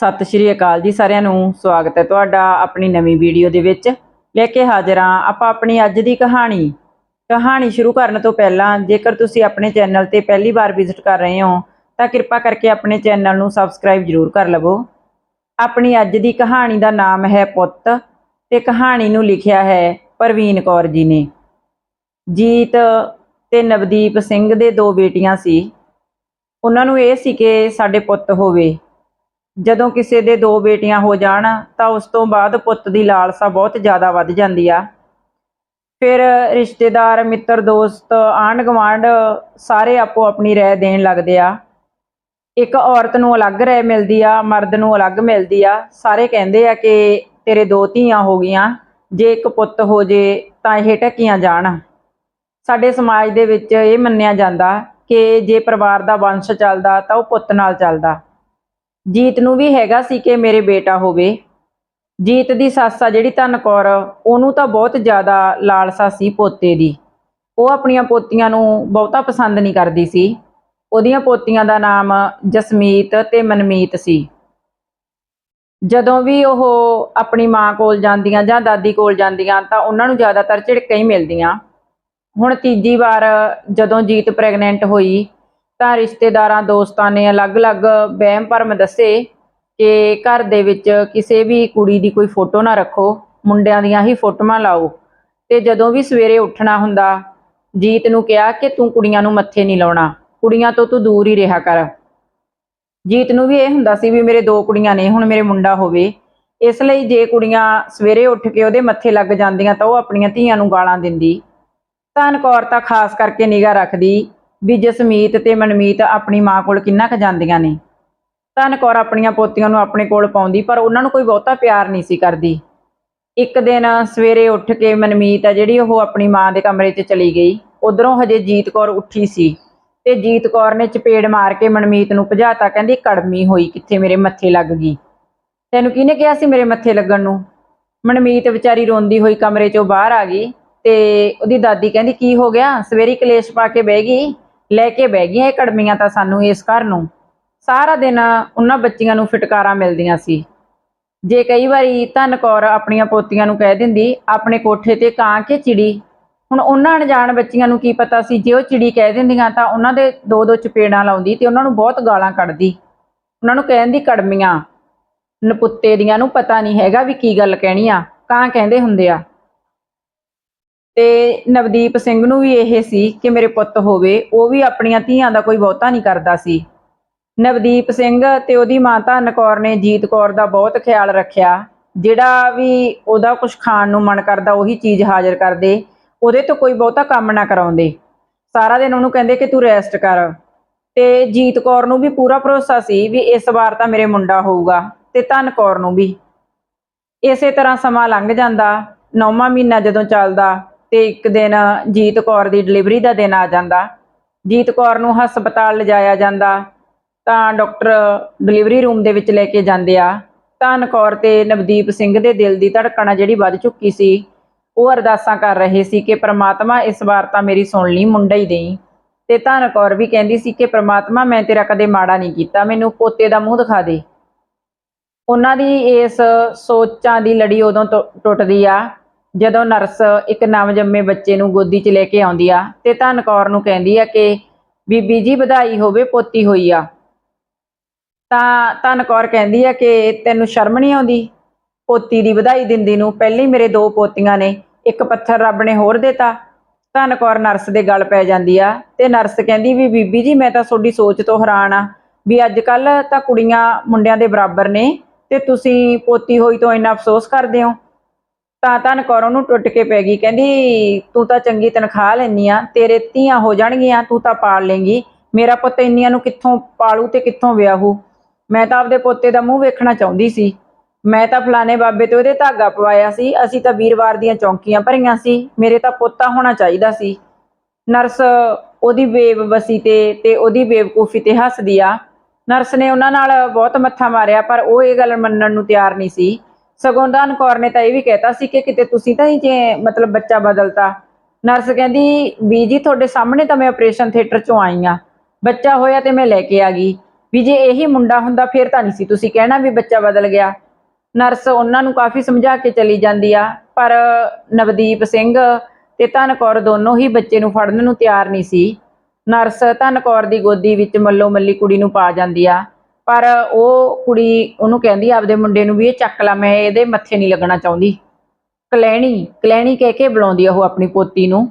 ਸਤਿ ਸ਼੍ਰੀ ਅਕਾਲ ਜੀ ਸਾਰਿਆਂ ਨੂੰ। ਸਵਾਗਤ ਹੈ ਤੁਹਾਡਾ ਆਪਣੀ ਨਵੀਂ ਵੀਡੀਓ ਦੇ ਵਿੱਚ। ਲੈ ਕੇ ਹਾਜ਼ਰ ਹਾਂ ਆਪਾਂ ਆਪਣੀ ਅੱਜ ਦੀ ਕਹਾਣੀ। ਕਹਾਣੀ ਸ਼ੁਰੂ ਕਰਨ ਤੋਂ ਪਹਿਲਾਂ ਜੇਕਰ ਤੁਸੀਂ ਆਪਣੇ ਚੈਨਲ ਤੇ ਪਹਿਲੀ ਵਾਰ ਵਿਜ਼ਿਟ ਕਰ ਰਹੇ ਹੋ, ਤਾਂ ਕਿਰਪਾ ਕਰਕੇ ਆਪਣੇ ਚੈਨਲ ਨੂੰ ਸਬਸਕ੍ਰਾਈਬ ਜ਼ਰੂਰ ਕਰ ਲਵੋ। ਆਪਣੀ ਅੱਜ ਦੀ ਕਹਾਣੀ ਦਾ ਨਾਮ ਹੈ ਪੁੱਤ ਤੇ ਕਹਾਣੀ ਨੂੰ ਲਿਖਿਆ ਹੈ ਪ੍ਰਵੀਨ ਕੌਰ ਜੀ ਨੇ। ਜੀਤ ਤੇ ਨਵਦੀਪ ਸਿੰਘ ਦੇ ਦੋ ਬੇਟੀਆਂ ਸੀ। ਉਹਨਾਂ ਨੂੰ ਇਹ ਸੀ ਕਿ ਸਾਡੇ ਪੁੱਤ ਹੋਵੇ। ਜਦੋਂ ਕਿਸੇ ਦੇ ਦੋ ਬੇਟੀਆਂ ਹੋ ਜਾਣ, ਤਾਂ ਉਸ ਤੋਂ ਬਾਅਦ ਪੁੱਤ ਦੀ ਲਾਲਸਾ ਬਹੁਤ ਜ਼ਿਆਦਾ ਵੱਧ ਜਾਂਦੀ ਆ। ਫਿਰ ਰਿਸ਼ਤੇਦਾਰ, ਮਿੱਤਰ, ਦੋਸਤ ਆਂਢ ਗੁਆਂਢ ਸਾਰੇ ਆਪੋ ਆਪਣੀ ਰਾਏ ਦੇਣ ਲੱਗਦੇ ਆ। ਇੱਕ ਔਰਤ ਨੂੰ ਅਲੱਗ ਰਾਏ ਮਿਲਦੀ ਆ, ਮਰਦ ਨੂੰ ਅਲੱਗ ਮਿਲਦੀ ਆ। ਸਾਰੇ ਕਹਿੰਦੇ ਆ ਕਿ ਤੇਰੇ ਦੋ ਧੀਆਂ ਹੋ ਗਈਆਂ, ਜੇ ਇੱਕ ਪੁੱਤ ਹੋ ਜੇ ਤਾਂ ਇਹ ਟਕੀਆਂ ਜਾਣ। ਸਾਡੇ ਸਮਾਜ ਦੇ ਵਿੱਚ ਇਹ ਮੰਨਿਆ ਜਾਂਦਾ ਕਿ ਜੇ ਪਰਿਵਾਰ ਦਾ ਵੰਸ਼ ਚੱਲਦਾ ਤਾਂ ਉਹ ਪੁੱਤ ਨਾਲ ਚੱਲਦਾ। ਜੀਤ ਨੂੰ ਵੀ ਹੈਗਾ ਸੀ ਕਿ ਮੇਰੇ ਬੇਟਾ ਹੋਵੇ। ਜੀਤ ਦੀ ਸੱਸ ਆ ਜਿਹੜੀ ਧਨ ਕੌਰ, ਉਹਨੂੰ ਤਾਂ ਬਹੁਤ ਜ਼ਿਆਦਾ ਲਾਲਸਾ ਸੀ ਪੋਤੇ ਦੀ। ਉਹ ਆਪਣੀਆਂ ਪੋਤੀਆਂ ਨੂੰ ਬਹੁਤਾ ਪਸੰਦ ਨਹੀਂ ਕਰਦੀ ਸੀ। ਉਹਦੀਆਂ ਪੋਤੀਆਂ ਦਾ ਨਾਮ ਜਸਮੀਤ ਤੇ ਮਨਮੀਤ ਸੀ। ਜਦੋਂ ਵੀ ਉਹ ਆਪਣੀ ਮਾਂ ਕੋਲ ਜਾਂਦੀਆਂ ਜਾਂ ਦਾਦੀ ਕੋਲ ਜਾਂਦੀਆਂ ਤਾਂ ਉਹਨਾਂ ਨੂੰ ਜ਼ਿਆਦਾਤਰ ਝਿੜਕਾਂ ਹੀ ਮਿਲਦੀਆਂ। ਹੁਣ ਤੀਜੀ ਵਾਰ ਜਦੋਂ ਜੀਤ ਪ੍ਰੈਗਨੈਂਟ ਹੋਈ ਤਾਂ ਰਿਸ਼ਤੇਦਾਰਾਂ, ਦੋਸਤਾਂ ਨੇ ਅਲੱਗ-ਅਲੱਗ ਵਹਿਮ ਭਰਮ ਦੱਸੇ ਕਿ ਘਰ ਦੇ ਵਿੱਚ ਕਿਸੇ ਵੀ ਕੁੜੀ ਦੀ ਕੋਈ ਫੋਟੋ ਨਾ ਰੱਖੋ, ਮੁੰਡਿਆਂ ਦੀਆਂ ਹੀ ਫੋਟੋਆਂ ਲਾਓ। ਤੇ ਜਦੋਂ ਵੀ ਸਵੇਰੇ ਉੱਠਣਾ ਹੁੰਦਾ, ਜੀਤ ਨੂੰ ਕਿਹਾ ਕਿ ਤੂੰ ਕੁੜੀਆਂ ਨੂੰ ਮੱਥੇ ਨਹੀਂ ਲਾਉਣਾ, ਕੁੜੀਆਂ ਤੋਂ ਤੂੰ ਦੂਰ ਹੀ ਰਿਹਾ ਕਰ। ਜੀਤ ਨੂੰ ਵੀ ਇਹ ਹੁੰਦਾ ਸੀ ਵੀ ਮੇਰੇ ਦੋ ਕੁੜੀਆਂ ਨੇ, ਹੁਣ ਮੇਰੇ ਮੁੰਡਾ ਹੋਵੇ। ਇਸ ਲਈ ਜੇ ਕੁੜੀਆਂ ਸਵੇਰੇ ਉੱਠ ਕੇ ਉਹਦੇ ਮੱਥੇ ਲੱਗ ਜਾਂਦੀਆਂ ਤਾਂ ਉਹ ਆਪਣੀਆਂ ਧੀਆਂ ਨੂੰ ਗਾਲਾਂ ਦਿੰਦੀ। ਧਨ ਕੌਰ ਤਾਂ ਖਾਸ ਕਰਕੇ ਨਿਗਾਹ ਰੱਖਦੀ ਵੀ ਜਸਮੀਤ ਤੇ ਮਨਮੀਤ ਆਪਣੀ ਮਾਂ ਕੋਲ ਕਿੰਨਾ ਕੁ ਜਾਂਦੀਆਂ ਨੇ? ਧਨ ਕੌਰ ਆਪਣੀਆਂ ਪੋਤੀਆਂ ਨੂੰ ਆਪਣੇ ਕੋਲ ਪਾਉਂਦੀ, ਪਰ ਉਹਨਾਂ ਨੂੰ ਕੋਈ ਬਹੁਤਾ ਪਿਆਰ ਨਹੀਂ ਸੀ ਕਰਦੀ। ਇੱਕ ਦਿਨ ਸਵੇਰੇ ਉੱਠ ਕੇ ਮਨਮੀਤ ਆ ਜਿਹੜੀ ਉਹ ਆਪਣੀ ਮਾਂ ਦੇ ਕਮਰੇ 'ਚ ਚਲੀ ਗਈ, ਉਧਰੋਂ ਹਜੇ ਜੀਤ ਕੌਰ ਉੱਠੀ ਸੀ ਤੇ ਜੀਤ ਕੌਰ ਨੇ ਚਪੇੜ ਮਾਰ ਕੇ ਮਨਮੀਤ ਨੂੰ ਭਜਾਤਾ, ਕਹਿੰਦੀ ਕੜਮੀ ਹੋਈ ਕਿੱਥੇ ਮੇਰੇ ਮੱਥੇ ਲੱਗ ਗਈ? ਤੈਨੂੰ ਕਿਹਨੇ ਕਿਹਾ ਸੀ ਮੇਰੇ ਮੱਥੇ ਲੱਗਣ ਨੂੰ? ਮਨਮੀਤ ਵਿਚਾਰੀ ਰੋਂਦੀ ਹੋਈ ਕਮਰੇ 'ਚੋਂ ਬਾਹਰ ਆ ਗਈ ਤੇ ਉਹਦੀ ਦਾਦੀ ਕਹਿੰਦੀ, ਕੀ ਹੋ ਗਿਆ? ਸਵੇਰੀ ਕਲੇਸ਼ ਪਾ ਕੇ ਬਹਿ ਗਈ? ਲੈ ਕੇ ਬਹਿ ਗਈਆਂ ਇਹ ਕੜਮੀਆਂ ਤਾਂ ਸਾਨੂੰ ਇਸ ਘਰ ਨੂੰ। ਸਾਰਾ ਦਿਨ ਉਹਨਾਂ ਬੱਚੀਆਂ ਨੂੰ ਫਟਕਾਰਾਂ ਮਿਲਦੀਆਂ ਸੀ। ਜੇ ਕਈ ਵਾਰੀ ਧਨ ਕੌਰ ਆਪਣੀਆਂ ਪੋਤੀਆਂ ਨੂੰ ਕਹਿ ਦਿੰਦੀ, ਆਪਣੇ ਕੋਠੇ ਤੇ ਕਾਂ ਕੇ ਚਿੜੀ? ਹੁਣ ਉਹਨਾਂ ਅਣਜਾਣ ਬੱਚੀਆਂ ਨੂੰ ਕੀ ਪਤਾ ਸੀ? ਜੇ ਉਹ ਚਿੜੀ ਕਹਿ ਦਿੰਦੀਆਂ ਤਾਂ ਉਹਨਾਂ ਦੇ ਦੋ ਦੋ ਚਪੇੜਾਂ ਲਾਉਂਦੀ ਤੇ ਉਹਨਾਂ ਨੂੰ ਬਹੁਤ ਗਾਲਾਂ ਕੱਢਦੀ। ਉਹਨਾਂ ਨੂੰ ਕਹਿੰਦੀ ਕੜਮੀਆਂ, ਨਪੁੱਤੇ ਦੀਆਂ ਨੂੰ ਪਤਾ ਨਹੀਂ ਹੈਗਾ ਵੀ ਕੀ ਗੱਲ ਕਹਿਣੀ ਆ। ਕਾਂ ਕਹਿੰਦੇ ਹੁੰਦੇ ਆ। ਤੇ ਨਵਦੀਪ ਸਿੰਘ ਨੂੰ ਵੀ ਇਹ ਸੀ ਕਿ ਮੇਰੇ ਪੁੱਤ ਹੋਵੇ, ਉਹ ਵੀ ਆਪਣੀਆਂ ਧੀਆਂ ਦਾ ਕੋਈ ਬਹੁਤਾ ਨਹੀਂ ਕਰਦਾ ਸੀ। ਨਵਦੀਪ ਸਿੰਘ ਤੇ ਉਹਦੀ ਮਾਂ ਧਨ ਕੌਰ ਨੇ ਜੀਤ ਕੌਰ ਦਾ ਬਹੁਤ ਖਿਆਲ ਰੱਖਿਆ। ਜਿਹੜਾ ਵੀ ਉਹਦਾ ਕੁਝ ਖਾਣ ਨੂੰ ਮਨ ਕਰਦਾ, ਉਹੀ ਚੀਜ਼ ਹਾਜ਼ਰ ਕਰਦੇ। ਉਹਦੇ ਤੋਂ ਕੋਈ ਬਹੁਤਾ ਕੰਮ ਨਾ ਕਰਾਉਂਦੇ। ਸਾਰਾ ਦਿਨ ਉਹਨੂੰ ਕਹਿੰਦੇ ਕਿ ਤੂੰ ਰੈਸਟ ਕਰ। ਤੇ ਜੀਤ ਕੌਰ ਨੂੰ ਵੀ ਪੂਰਾ ਭਰੋਸਾ ਸੀ ਵੀ ਇਸ ਵਾਰ ਤਾਂ ਮੇਰੇ ਮੁੰਡਾ ਹੋਊਗਾ ਤੇ ਧਨ ਕੌਰ ਨੂੰ ਵੀ। ਇਸੇ ਤਰ੍ਹਾਂ ਸਮਾਂ ਲੰਘ ਜਾਂਦਾ, ਨੌਵਾਂ ਮਹੀਨਾ ਜਦੋਂ ਚੱਲਦਾ ਤੇ ਇੱਕ ਦਿਨ ਜੀਤ ਕੌਰ ਦੀ ਡਿਲੀਵਰੀ ਦਾ ਦਿਨ ਆ ਜਾਂਦਾ। ਜੀਤ ਕੌਰ ਨੂੰ ਹਸਪਤਾਲ ਲਿਜਾਇਆ ਜਾਂਦਾ। ਤਾਂ ਡਾਕਟਰ ਡਿਲੀਵਰੀ ਰੂਮ ਦੇ ਵਿੱਚ ਲੈ ਕੇ ਜਾਂਦੇ ਆ। ਧਨ ਕੌਰ ਤੇ ਨਵਦੀਪ ਸਿੰਘ ਦੇ ਦਿਲ ਦੀ ਧੜਕਣ ਜਿਹੜੀ ਵੱਧ ਚੁੱਕੀ ਸੀ, ਉਹ ਅਰਦਾਸਾਂ ਕਰ ਰਹੇ ਸੀ ਕਿ ਪ੍ਰਮਾਤਮਾ ਇਸ ਵਾਰ ਤਾਂ ਮੇਰੀ ਸੁਣ ਲਈ, ਮੁੰਡਾ ਹੀ ਦੇਈ। ਤੇ ਧਨ ਕੌਰ ਵੀ ਕਹਿੰਦੀ ਸੀ ਕਿ ਪ੍ਰਮਾਤਮਾ ਮੈਂ ਤੇਰਾ ਕਦੇ ਮਾੜਾ ਨਹੀਂ ਕੀਤਾ, ਮੈਨੂੰ ਪੋਤੇ ਦਾ ਮੂੰਹ ਦਿਖਾ ਦੇ। ਉਹਨਾਂ ਦੀ ਇਸ ਸੋਚਾਂ ਦੀ ਲੜੀ ਉਦੋਂ ਟੁ- ਟੁੱਟਦੀ ਆ ਜਦੋਂ ਨਰਸ ਇੱਕ ਨਵਜੰਮੇ ਬੱਚੇ ਨੂੰ ਗੋਦੀ 'ਚ ਲੈ ਕੇ ਆਉਂਦੀ ਆ ਤੇ ਧਨ ਕੌਰ ਨੂੰ ਕਹਿੰਦੀ ਆ ਕਿ ਬੀਬੀ ਜੀ ਵਧਾਈ ਹੋਵੇ, ਪੋਤੀ ਹੋਈ ਆ। ਤਾਂ ਧਨ ਕੌਰ ਕਹਿੰਦੀ ਆ ਕਿ ਤੈਨੂੰ ਸ਼ਰਮ ਨਹੀਂ ਆਉਂਦੀ? ਪੋਤੀ ਦੀ ਵਧਾਈ ਦਿੰਦੀ ਨੂੰ ਪਹਿਲੀ ਮੇਰੇ ਦੋ ਪੋਤੀਆਂ ਨੇ, ਇੱਕ ਪੱਥਰ ਰੱਬ ਨੇ ਹੋਰ ਦਿੱਤਾ। ਧਨ ਕੌਰ ਨਰਸ ਦੇ ਗਲ ਪੈ ਜਾਂਦੀ ਆ ਤੇ ਨਰਸ ਕਹਿੰਦੀ ਵੀ ਬੀਬੀ ਜੀ, ਮੈਂ ਤਾਂ ਤੁਹਾਡੀ ਸੋਚ ਤੋਂ ਹੈਰਾਨ ਆ ਵੀ ਅੱਜ ਕੱਲ ਤਾਂ ਕੁੜੀਆਂ ਮੁੰਡਿਆਂ ਦੇ ਬਰਾਬਰ ਨੇ ਤੇ ਤੁਸੀਂ ਪੋਤੀ ਹੋਈ ਤੋਂ ਇੰਨਾ ਅਫਸੋਸ ਕਰਦੇ ਹੋ। ਤਾਂ ਧਨ ਕੌਰ ਉਹਨੂੰ ਟੁੱਟ ਕੇ ਪੈ ਗਈ। ਕਹਿੰਦੀ, ਤੂੰ ਤਾਂ ਚੰਗੀ ਤਨਖਾਹ ਲੈਨੀ ਆ, ਤੇਰੇ ਧੀਆਂ ਹੋ ਜਾਣਗੀਆਂ, ਤੂੰ ਤਾਂ ਪਾਲ ਲੇਂਗੀ। ਮੇਰਾ ਪੁੱਤ ਇੰਨੀਆਂ ਨੂੰ ਕਿੱਥੋਂ ਪਾਲੂ ਤੇ ਕਿੱਥੋਂ ਵਿਆਹੂ? ਮੈਂ ਤਾਂ ਆਪਦੇ ਪੋਤੇ ਦਾ ਮੂੰਹ ਵੇਖਣਾ ਚਾਹੁੰਦੀ ਸੀ। ਮੈਂ ਤਾਂ ਫਲਾਣੇ ਬਾਬੇ ਤੇ ਉਹਦੇ ਧਾਗਾ ਪਵਾਇਆ ਸੀ। ਅਸੀਂ ਤਾਂ ਵੀਰਵਾਰ ਦੀਆਂ ਚੌਂਕੀਆਂ ਭਰੀਆਂ ਸੀ। ਮੇਰੇ ਤਾਂ ਪੋਤਾ ਹੋਣਾ ਚਾਹੀਦਾ ਸੀ। ਨਰਸ ਉਹਦੀ ਬੇਵਸੀ ਤੇ ਤੇ ਉਹਦੀ ਬੇਵਕੂਫੀ ਤੇ ਹੱਸਦੀ ਆ। ਨਰਸ ਨੇ ਉਹਨਾਂ ਨਾਲ ਬਹੁਤ ਮੱਥਾ ਮਾਰਿਆ, ਪਰ ਉਹ ਇਹ ਗੱਲ ਮੰਨਣ ਨੂੰ ਤਿਆਰ ਨਹੀਂ ਸੀ। ਸਗੋਂ ਦਾਨ ਕੌਰ ਨੇ ਤਾਂ ਇਹ ਵੀ ਕਹਿਤਾ ਸੀ ਕਿ ਕਿਤੇ ਤੁਸੀਂ ਤਾਂ ਹੀ ਜੇ ਮਤਲਬ ਬੱਚਾ ਬਦਲਤਾ। ਨਰਸ ਕਹਿੰਦੀ, ਵੀ ਜੀ ਤੁਹਾਡੇ ਸਾਹਮਣੇ ਤਾਂ ਮੈਂ ਆਪਰੇਸ਼ਨ ਥੀਏਟਰ ਚੋਂ ਆਈ ਆ ਬੱਚਾ ਹੋਇਆ ਤੇ ਮੈਂ ਲੈ ਕੇ ਆ ਗਈ। ਵੀ ਜੇ ਇਹੀ ਮੁੰਡਾ ਹੁੰਦਾ ਫਿਰ ਤਾਂ ਨਹੀਂ ਸੀ ਤੁਸੀਂ ਕਹਿਣਾ ਵੀ ਬੱਚਾ ਬਦਲ ਗਿਆ। ਨਰਸ ਉਹਨਾਂ ਨੂੰ ਕਾਫੀ ਸਮਝਾ ਕੇ ਚਲੀ ਜਾਂਦੀ ਆ, ਪਰ ਨਵਦੀਪ ਸਿੰਘ ਤੇ ਧਨ ਕੌਰ ਦੋਨੋਂ ਹੀ ਬੱਚੇ ਨੂੰ ਫੜਨ ਨੂੰ ਤਿਆਰ ਨਹੀਂ ਸੀ। ਨਰਸ ਧਨ ਕੌਰ ਦੀ ਗੋਦੀ ਵਿੱਚ ਮੱਲੋ ਮੱਲੀ ਕੁੜੀ ਨੂੰ ਪਾ ਜਾਂਦੀ ਆ। ਪਰ ਉਹ ਕੁੜੀ ਉਹਨੂੰ ਕਹਿੰਦੀ ਆਪਦੇ ਮੁੰਡੇ ਨੂੰ ਵੀ ਇਹ ਚੱਕ ਲਾ, ਮੈਂ ਇਹਦੇ ਮੱਥੇ ਨਹੀਂ ਲੱਗਣਾ ਚਾਹੁੰਦੀ। ਕਲੈਣੀ ਕਲੈਣੀ ਕਹਿ ਕੇ ਬੁਲਾਉਂਦੀ ਆ ਉਹ ਆਪਣੀ ਪੋਤੀ ਨੂੰ।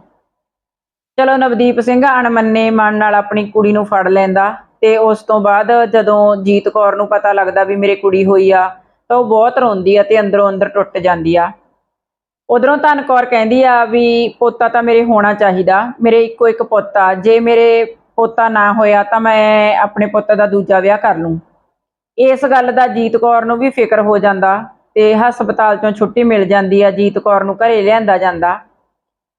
ਚਲੋ ਨਵਦੀਪ ਸਿੰਘ ਅਣਮੰਨੇ ਮਨ ਨਾਲ ਆਪਣੀ ਕੁੜੀ ਨੂੰ ਫੜ ਲੈਂਦਾ ਤੇ ਉਸ ਤੋਂ ਬਾਅਦ ਜਦੋਂ ਜੀਤ ਕੌਰ ਨੂੰ ਪਤਾ ਲੱਗਦਾ ਵੀ ਮੇਰੇ ਕੁੜੀ ਹੋਈ ਆ, ਤਾਂ ਉਹ ਬਹੁਤ ਰੋਂਦੀ ਆ ਤੇ ਅੰਦਰੋਂ ਅੰਦਰ ਟੁੱਟ ਜਾਂਦੀ ਆ। ਉਧਰੋਂ ਧਨ ਕੌਰ ਕਹਿੰਦੀ ਆ ਵੀ ਪੋਤਾ ਤਾਂ ਮੇਰੇ ਹੋਣਾ ਚਾਹੀਦਾ, ਮੇਰੇ ਇੱਕੋ ਇੱਕ ਪੁੱਤ ਆ। ਜੇ ਮੇਰੇ ਪੋਤਾ ਨਾ ਹੋਇਆ ਤਾਂ ਮੈਂ ਆਪਣੇ ਪੁੱਤ ਦਾ ਦੂਜਾ ਵਿਆਹ ਕਰ ਲੂੰ। ਇਸ ਗੱਲ ਦਾ ਜੀਤ ਕੌਰ ਨੂੰ ਵੀ ਫਿਕਰ ਹੋ ਜਾਂਦਾ ਤੇ ਹਸਪਤਾਲ ਚੋਂ ਛੁੱਟੀ ਮਿਲ ਜਾਂਦੀ ਆ, ਜੀਤ ਕੌਰ ਨੂੰ ਘਰੇ ਲਿਆਂਦਾ ਜਾਂਦਾ।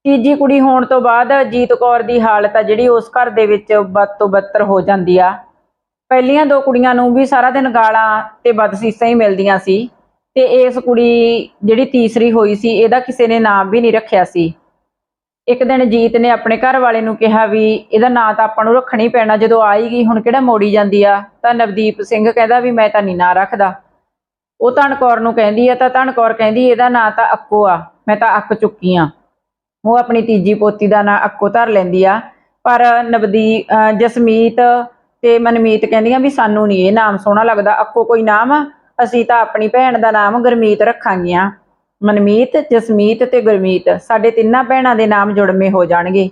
ਤੀਜੀ ਕੁੜੀ ਹੋਣ ਤੋਂ ਬਾਅਦ ਜੀਤ ਕੌਰ ਦੀ ਹਾਲਤ ਆ ਜਿਹੜੀ ਉਸ ਘਰ ਦੇ ਵਿੱਚ ਬਦ ਤੋਂ ਬੱਤਰ ਹੋ ਜਾਂਦੀ ਆ। ਪਹਿਲੀਆਂ ਦੋ ਕੁੜੀਆਂ ਨੂੰ ਵੀ ਸਾਰਾ ਦਿਨ ਗਾਲਾਂ ਤੇ ਬਦਸੀਸਾਂ ਹੀ ਮਿਲਦੀਆਂ ਸੀ ਤੇ ਇਸ ਕੁੜੀ ਜਿਹੜੀ ਤੀਸਰੀ ਹੋਈ ਸੀ, ਇਹਦਾ ਕਿਸੇ ਨੇ ਨਾਮ ਵੀ ਨਹੀਂ ਰੱਖਿਆ ਸੀ। ਇੱਕ ਦਿਨ ਜੀਤ ਨੇ ਆਪਣੇ ਘਰ ਵਾਲੇ ਨੂੰ ਕਿਹਾ ਵੀ ਇਹਦਾ ਨਾਂ ਤਾਂ ਆਪਾਂ ਨੂੰ ਰੱਖਣਾ ਹੀ ਪੈਣਾ, ਜਦੋਂ ਆਏਗੀ, ਹੁਣ ਕਿਹੜਾ ਮੋੜੀ ਜਾਂਦੀ ਆ? ਤਾਂ ਨਵਦੀਪ ਸਿੰਘ ਕਹਿੰਦਾ ਵੀ ਮੈਂ ਤਾਂ ਨਹੀਂ ਨਾਂ ਰੱਖਦਾ। ਉਹ ਧਨ ਕੌਰ ਨੂੰ ਕਹਿੰਦੀ ਆ, ਤਾਂ ਧਨ ਕੌਰ ਕਹਿੰਦੀ ਇਹਦਾ ਨਾਂ ਤਾਂ ਅੱਕੋ ਆ, ਮੈਂ ਤਾਂ ਅੱਕ ਚੁੱਕੀ ਆ। ਉਹ ਆਪਣੀ ਤੀਜੀ ਪੋਤੀ ਦਾ ਨਾਂ ਅੱਕੋ ਧਰ ਲੈਂਦੀ ਆ। ਪਰ ਨਵਦੀ ਜਸਮੀਤ ਤੇ ਮਨਮੀਤ ਕਹਿੰਦੀਆਂ ਵੀ ਸਾਨੂੰ ਨਹੀਂ ਇਹ ਨਾਮ ਸੋਹਣਾ ਲੱਗਦਾ, ਅੱਕੋ ਕੋਈ ਨਾਮ ਅਸੀਂ ਤਾਂ ਆਪਣੀ ਭੈਣ ਦਾ ਨਾਮ ਗੁਰਮੀਤ ਰੱਖਾਂਗੀਆਂ। ਮਨਮੀਤ, ਜਸਮੀਤ ਤੇ ਗੁਰਮੀਤ। ਸਾਡੇ ਤਿੰਨਾਂ ਭੈਣਾਂ ਦੇ ਨਾਮ ਜੁੜਵੇਂ ਹੋ ਜਾਣਗੇ।